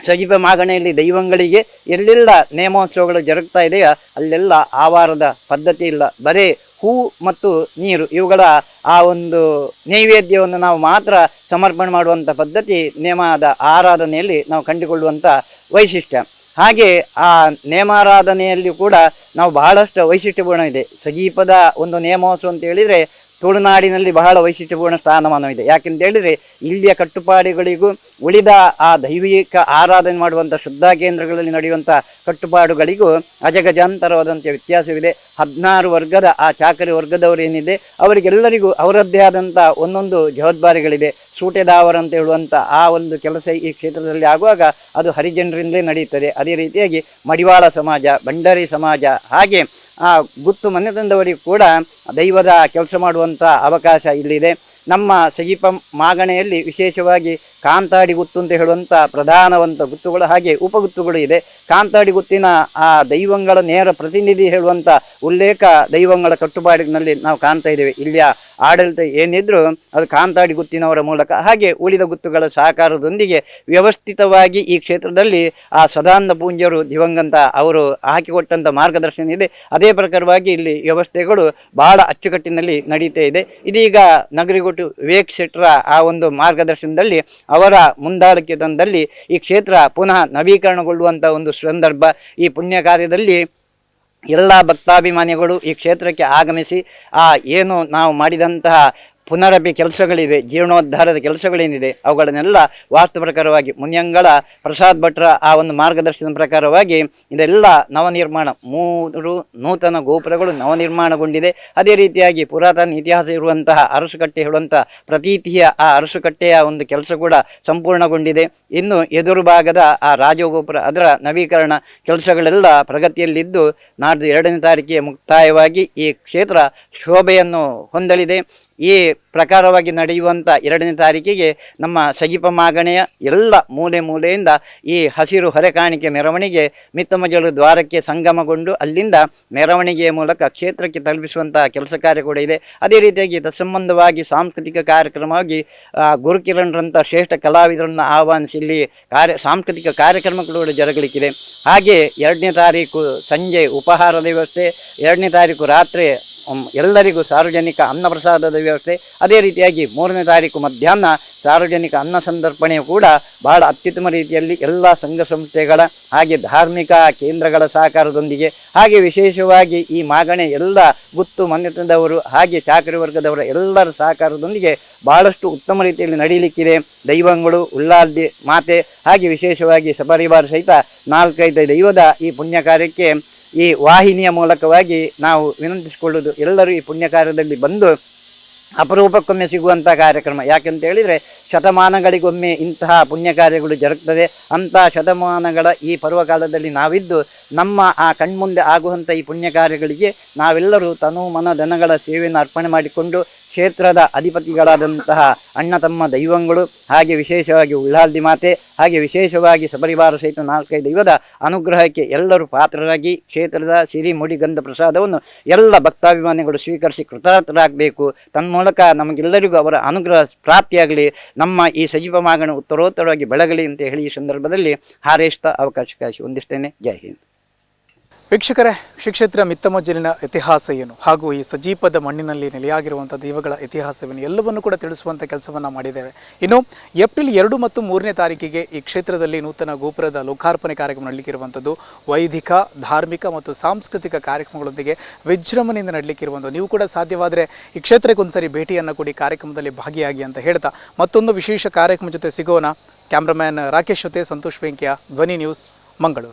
ಸಜೀವ ಮಾಗಣೆಯಲ್ಲಿ ದೈವಗಳಿಗೆ ಎಲ್ಲೆಲ್ಲ ನೇಮೋತ್ಸವಗಳು ಜರುಗ್ತಾ ಇದೆಯೋ ಅಲ್ಲೆಲ್ಲ ಆವಾರದ ಪದ್ಧತಿ ಇಲ್ಲ. ಬರೀ ಹೂ ಮತ್ತು ನೀರು, ಇವುಗಳ ಆ ಒಂದು ನೈವೇದ್ಯವನ್ನು ನಾವು ಮಾತ್ರ ಸಮರ್ಪಣೆ ಮಾಡುವಂಥ ಪದ್ಧತಿ ನೇಮದ ಆರಾಧನೆಯಲ್ಲಿ ನಾವು ಕಂಡುಕೊಳ್ಳುವಂಥ ವೈಶಿಷ್ಟ್ಯ. ಹಾಗೆ ಆ ನೇಮಾರಾಧನೆಯಲ್ಲಿ ಕೂಡ ನಾವು ಬಹಳಷ್ಟು ವೈಶಿಷ್ಟ್ಯಪೂರ್ಣವಿದೆ ಸಜೀಪದ ಒಂದು ನೇಮೋತ್ಸವ ಅಂತ ಹೇಳಿದರೆ ತುಳುನಾಡಿನಲ್ಲಿ ಬಹಳ ವೈಶಿಷ್ಟ್ಯಪೂರ್ಣ ಸ್ಥಾನಮಾನವಿದೆ. ಯಾಕೆಂತ ಹೇಳಿದರೆ, ಇಲ್ಲಿಯ ಕಟ್ಟುಪಾಡುಗಳಿಗೂ ಉಳಿದ ಆ ದೈವಿಕ ಆರಾಧನೆ ಮಾಡುವಂಥ ಶ್ರದ್ಧಾ ಕೇಂದ್ರಗಳಲ್ಲಿ ನಡೆಯುವಂಥ ಕಟ್ಟುಪಾಡುಗಳಿಗೂ ಅಜಗಜಾಂತರವಾದಂಥ ವ್ಯತ್ಯಾಸವಿದೆ. ಹದಿನಾರು ವರ್ಗದ ಆ ಚಾಕರಿ ವರ್ಗದವರು ಏನಿದೆ ಅವರಿಗೆಲ್ಲರಿಗೂ ಅವರದ್ದೇ ಆದಂಥ ಒಂದೊಂದು ಜವಾಬ್ದಾರಿಗಳಿದೆ. ಸೂಟೆದಾವರ್ ಅಂತ ಹೇಳುವಂಥ ಆ ಒಂದು ಕೆಲಸ ಈ ಕ್ಷೇತ್ರದಲ್ಲಿ ಆಗುವಾಗ ಅದು ಹರಿಜನರಿಂದಲೇ ನಡೆಯುತ್ತದೆ. ಅದೇ ರೀತಿಯಾಗಿ ಮಡಿವಾಳ ಸಮಾಜ ಬಂಡಾರಿ ಸಮಾಜ ಹಾಗೆ ಆ ಗುತ್ತು ಮನೆತನದವರಿಗೂ ಕೂಡ ದೈವದ ಕೆಲಸ ಮಾಡುವಂಥ ಅವಕಾಶ ಇಲ್ಲಿದೆ. ನಮ್ಮ ಸಜಿಪ ಮಾಗಣೆಯಲ್ಲಿ ವಿಶೇಷವಾಗಿ ಕಾಂತಾಡಿ ಗುತ್ತು ಅಂತ ಹೇಳುವಂಥ ಪ್ರಧಾನವಂತ ಗುತ್ತುಗಳು ಹಾಗೆ ಉಪಗುತ್ತುಗಳು ಇದೆ. ಕಾಂತಾಡಿ ಗುತ್ತಿನ ಆ ದೈವಂಗಳ ನೇರ ಪ್ರತಿನಿಧಿ ಹೇಳುವಂಥ ಉಲ್ಲೇಖ ದೈವಂಗಳ ಕಟ್ಟುಪಾಡಿನಲ್ಲಿ ನಾವು ಕಾಣ್ತಾ ಇದ್ದೇವೆ. ಇಲ್ಲಿಯ ಆಡಳಿತ ಏನಿದ್ರು ಅದು ಕಾಂತಾಡಿ ಗುತ್ತಿನವರ ಮೂಲಕ ಹಾಗೆ ಉಳಿದ ಗುತ್ತುಗಳ ಸಹಕಾರದೊಂದಿಗೆ ವ್ಯವಸ್ಥಿತವಾಗಿ ಈ ಕ್ಷೇತ್ರದಲ್ಲಿ ಆ ಸದಾನಂದ ಪೂಂಜರು ದಿವಂಗಂತ ಅವರು ಹಾಕಿಕೊಟ್ಟಂಥ ಮಾರ್ಗದರ್ಶನ ಇದೆ. ಅದೇ ಪ್ರಕಾರವಾಗಿ ಇಲ್ಲಿ ವ್ಯವಸ್ಥೆಗಳು ಬಹಳ ಅಚ್ಚುಕಟ್ಟಿನಲ್ಲಿ ನಡೀತಾ ಇದೆ. ಇದೀಗ ನಗರಿಗೊಟ್ಟು ವಿವೇಕ್ ಆ ಒಂದು ಮಾರ್ಗದರ್ಶನದಲ್ಲಿ ಅವರ ಮುಂದಾಳಕೆತನದಲ್ಲಿ ಈ ಕ್ಷೇತ್ರ ಪುನಃ ನವೀಕರಣಗೊಳ್ಳುವಂಥ ಒಂದು ಸಂದರ್ಭ ಈ ಪುಣ್ಯ ಕಾರ್ಯದಲ್ಲಿ ಎಲ್ಲ ಭಕ್ತಾಭಿಮಾನಿಗಳು ಈ ಕ್ಷೇತ್ರಕ್ಕೆ ಆಗಮಿಸಿ, ಆ ಏನು ನಾವು ಮಾಡಿದಂತಹ ಪುನರಪಿ ಕೆಲಸಗಳಿವೆ ಜೀರ್ಣೋದ್ಧಾರದ ಕೆಲಸಗಳೇನಿದೆ, ಅವುಗಳನ್ನೆಲ್ಲ ವಾಸ್ತು ಪ್ರಕಾರವಾಗಿ ಮುನಿಯಂಗಳ, ಪ್ರಸಾದ್ ಭಟ್ರ ಆ ಒಂದು ಮಾರ್ಗದರ್ಶನದ ಪ್ರಕಾರವಾಗಿ ಇದೆಲ್ಲ ನವನಿರ್ಮಾಣ, ಮೂರು ನೂತನ ಗೋಪುರಗಳು ನವನಿರ್ಮಾಣಗೊಂಡಿದೆ. ಅದೇ ರೀತಿಯಾಗಿ ಪುರಾತನ ಇತಿಹಾಸ ಇರುವಂತಹ ಅರಸುಕಟ್ಟೆ ಹೇಳುವಂತಹ ಪ್ರತೀತಿಯ ಆ ಅರಸುಕಟ್ಟೆಯ ಒಂದು ಕೆಲಸ ಕೂಡ ಸಂಪೂರ್ಣಗೊಂಡಿದೆ. ಇನ್ನು ಎದುರು ಭಾಗದ ಆ ರಾಜಗೋಪುರ, ಅದರ ನವೀಕರಣ ಕೆಲಸಗಳೆಲ್ಲ ಪ್ರಗತಿಯಲ್ಲಿದ್ದು ನಾಡ್ದು ಎರಡನೇ ತಾರೀಕಿಗೆ ಮುಕ್ತಾಯವಾಗಿ ಈ ಕ್ಷೇತ್ರ ಶೋಭೆಯನ್ನು ಹೊಂದಲಿದೆ. ಈ ಪ್ರಕಾರವಾಗಿ ನಡೆಯುವಂಥ ಎರಡನೇ ತಾರೀಕಿಗೆ ನಮ್ಮ ಸಜೀಪ ಮಾಗಣೆಯ ಎಲ್ಲ ಮೂಲೆ ಮೂಲೆಯಿಂದ ಈ ಹಸಿರು ಹೊರೆಕಾಣಿಕೆ ಮೆರವಣಿಗೆ ಮಿತ್ತಮಜಳು ದ್ವಾರಕ್ಕೆ ಸಂಗಮಗೊಂಡು ಅಲ್ಲಿಂದ ಮೆರವಣಿಗೆಯ ಮೂಲಕ ಕ್ಷೇತ್ರಕ್ಕೆ ತಲುಪಿಸುವಂಥ ಕೆಲಸ ಕಾರ್ಯ ಕೂಡ ಇದೆ. ಅದೇ ರೀತಿಯಾಗಿ ತತ್ಸಂಬಂಧವಾಗಿ ಸಾಂಸ್ಕೃತಿಕ ಕಾರ್ಯಕ್ರಮವಾಗಿ ಗುರುಕಿರಣರಂಥ ಶ್ರೇಷ್ಠ ಕಲಾವಿದರನ್ನು ಆಹ್ವಾನಿಸಿ ಇಲ್ಲಿ ಕಾರ್ಯ, ಸಾಂಸ್ಕೃತಿಕ ಕಾರ್ಯಕ್ರಮಗಳು ಕೂಡ ಜರುಗಲಿಕ್ಕಿದೆ. ಹಾಗೆ ಎರಡನೇ ತಾರೀಕು ಸಂಜೆ ಉಪಹಾರದ ವ್ಯವಸ್ಥೆ, ಎರಡನೇ ತಾರೀಕು ರಾತ್ರಿ ಎಲ್ಲರಿಗೂ ಸಾರ್ವಜನಿಕ ಅನ್ನ ಪ್ರಸಾದದ ವ್ಯವಸ್ಥೆ ಅದೇ ರೀತಿಯಾಗಿ ಮೂರನೇ ತಾರೀಕು ಮಧ್ಯಾಹ್ನ ಸಾರ್ವಜನಿಕ ಅನ್ನ ಸಂದರ್ಪಣೆಯು ಕೂಡ ಬಹಳ ಅತ್ಯುತ್ತಮ ರೀತಿಯಲ್ಲಿ ಎಲ್ಲ ಸಂಘ ಸಂಸ್ಥೆಗಳ ಹಾಗೆ ಧಾರ್ಮಿಕ ಕೇಂದ್ರಗಳ ಸಹಕಾರದೊಂದಿಗೆ, ಹಾಗೆ ವಿಶೇಷವಾಗಿ ಈ ಮಾಗಣೆ ಎಲ್ಲ ಗುತ್ತು ಮನೆತನದವರು ಹಾಗೆ ಚಾಕರಿ ವರ್ಗದವರ ಎಲ್ಲರ ಸಹಕಾರದೊಂದಿಗೆ ಬಹಳಷ್ಟು ಉತ್ತಮ ರೀತಿಯಲ್ಲಿ ನಡೀಲಿಕ್ಕಿದೆ. ದೈವಂಗಳು, ಉಳ್ಳಾಲ್ದಿ ಮಾತೆ, ಹಾಗೆ ವಿಶೇಷವಾಗಿ ಸಪರಿವಾರ ಸಹಿತ ನಾಲ್ಕೈದು ದೈವದ ಈ ಪುಣ್ಯ ಕಾರ್ಯಕ್ಕೆ ಈ ವಾಹಿನಿಯ ಮೂಲಕವಾಗಿ ನಾವು ವಿನಂತಿಸಿಕೊಳ್ಳುವುದು ಎಲ್ಲರೂ ಈ ಪುಣ್ಯ ಕಾರ್ಯದಲ್ಲಿ ಬಂದು ಅಪರೂಪಕ್ಕೊಮ್ಮೆ ಸಿಗುವಂಥ ಕಾರ್ಯಕ್ರಮ. ಯಾಕೆಂತ ಹೇಳಿದರೆ ಶತಮಾನಗಳಿಗೊಮ್ಮೆ ಇಂತಹ ಪುಣ್ಯ ಕಾರ್ಯಗಳು ಜರುಗ್ತದೆ. ಅಂತಹ ಶತಮಾನಗಳ ಈ ಪರ್ವಕಾಲದಲ್ಲಿ ನಾವಿದ್ದು ನಮ್ಮ ಆ ಕಣ್ಮುಂದೆ ಆಗುವಂಥ ಈ ಪುಣ್ಯ ಕಾರ್ಯಗಳಿಗೆ ನಾವೆಲ್ಲರೂ ತನು ಮನ ಧನಗಳ ಸೇವೆಯನ್ನು ಅರ್ಪಣೆ ಮಾಡಿಕೊಂಡು ಕ್ಷೇತ್ರದ ಅಧಿಪತಿಗಳಾದಂತಹ ಅಣ್ಣ, ತಮ್ಮ, ದೈವಗಳು, ಹಾಗೆ ವಿಶೇಷವಾಗಿ ಉಳ್ಳಾಲ್ದಿ ಮಾತೆ, ಹಾಗೆ ವಿಶೇಷವಾಗಿ ಸಪರಿವಾರ ಸಹಿತ ನಾಲ್ಕೈದು ದೈವದ ಅನುಗ್ರಹಕ್ಕೆ ಎಲ್ಲರೂ ಪಾತ್ರರಾಗಿ ಕ್ಷೇತ್ರದ ಸಿರಿ ಮುಡಿಗಂಧ ಪ್ರಸಾದವನ್ನು ಎಲ್ಲ ಭಕ್ತಾಭಿಮಾನಿಗಳು ಸ್ವೀಕರಿಸಿ ಕೃತಾರ್ಥರಾಗಬೇಕು. ತನ್ಮೂಲಕ ನಮಗೆಲ್ಲರಿಗೂ ಅವರ ಅನುಗ್ರಹ ಪ್ರಾಪ್ತಿಯಾಗಲಿ. ನಮ್ಮ ಈ ಸಜೀವ ಮಾಗಣ ಉತ್ತರೋತ್ತರವಾಗಿ ಬೆಳಗಲಿ ಅಂತ ಹೇಳಿ ಈ ಸಂದರ್ಭದಲ್ಲಿ ಹಾರೈಸ್ತಾ ಅವಕಾಶಕ್ಕಾಗಿ ಹೊಂದಿಸ್ತೇನೆ ಜೈ ಹಿಂದ್. ವೀಕ್ಷಕರೇ, ಶ್ರೀಕ್ಷೇತ್ರ ಮಿತ್ತಮಜ್ಜಲಿನ ಇತಿಹಾಸ ಏನು? ಹಾಗೂ ಈ ಸಜೀಪದ ಮಣ್ಣಿನಲ್ಲಿ ನೆಲೆಯಾಗಿರುವಂಥ ದೈವಗಳ ಇತಿಹಾಸವೇನು? ಎಲ್ಲವನ್ನು ಕೂಡ ತಿಳಿಸುವಂಥ ಕೆಲಸವನ್ನು ಮಾಡಿದ್ದೇವೆ. ಇನ್ನು ಏಪ್ರಿಲ್ ಎರಡು ಮತ್ತು ಮೂರನೇ ತಾರೀಕಿಗೆ ಈ ಕ್ಷೇತ್ರದಲ್ಲಿ ನೂತನ ಗೋಪುರದ ಲೋಕಾರ್ಪಣೆ ಕಾರ್ಯಕ್ರಮ ನಡಲಿಕ್ಕಿರುವಂಥದ್ದು ವೈದಿಕ, ಧಾರ್ಮಿಕ ಮತ್ತು ಸಾಂಸ್ಕೃತಿಕ ಕಾರ್ಯಕ್ರಮಗಳೊಂದಿಗೆ ವಿಜೃಂಭಣೆಯಿಂದ ನಡಲಿಕ್ಕಿರುವಂಥದ್ದು ನೀವು ಕೂಡ ಸಾಧ್ಯವಾದರೆ ಈ ಕ್ಷೇತ್ರಕ್ಕೆ ಒಂದ್ಸರಿ ಭೇಟಿಯನ್ನು ಕೊಡಿ, ಕಾರ್ಯಕ್ರಮದಲ್ಲಿ ಭಾಗಿಯಾಗಿ ಅಂತ ಹೇಳ್ತಾ. ಮತ್ತೊಂದು ವಿಶೇಷ ಕಾರ್ಯಕ್ರಮ ಜೊತೆ ಸಿಗೋಣ. ಕ್ಯಾಮ್ರಾಮ್ಯಾನ್ ರಾಕೇಶ್ ಜೊತೆ ಸಂತೋಷ್ ಬೆಂಕಿಯ ಧ್ವನಿ ನ್ಯೂಸ್, ಮಂಗಳೂರು.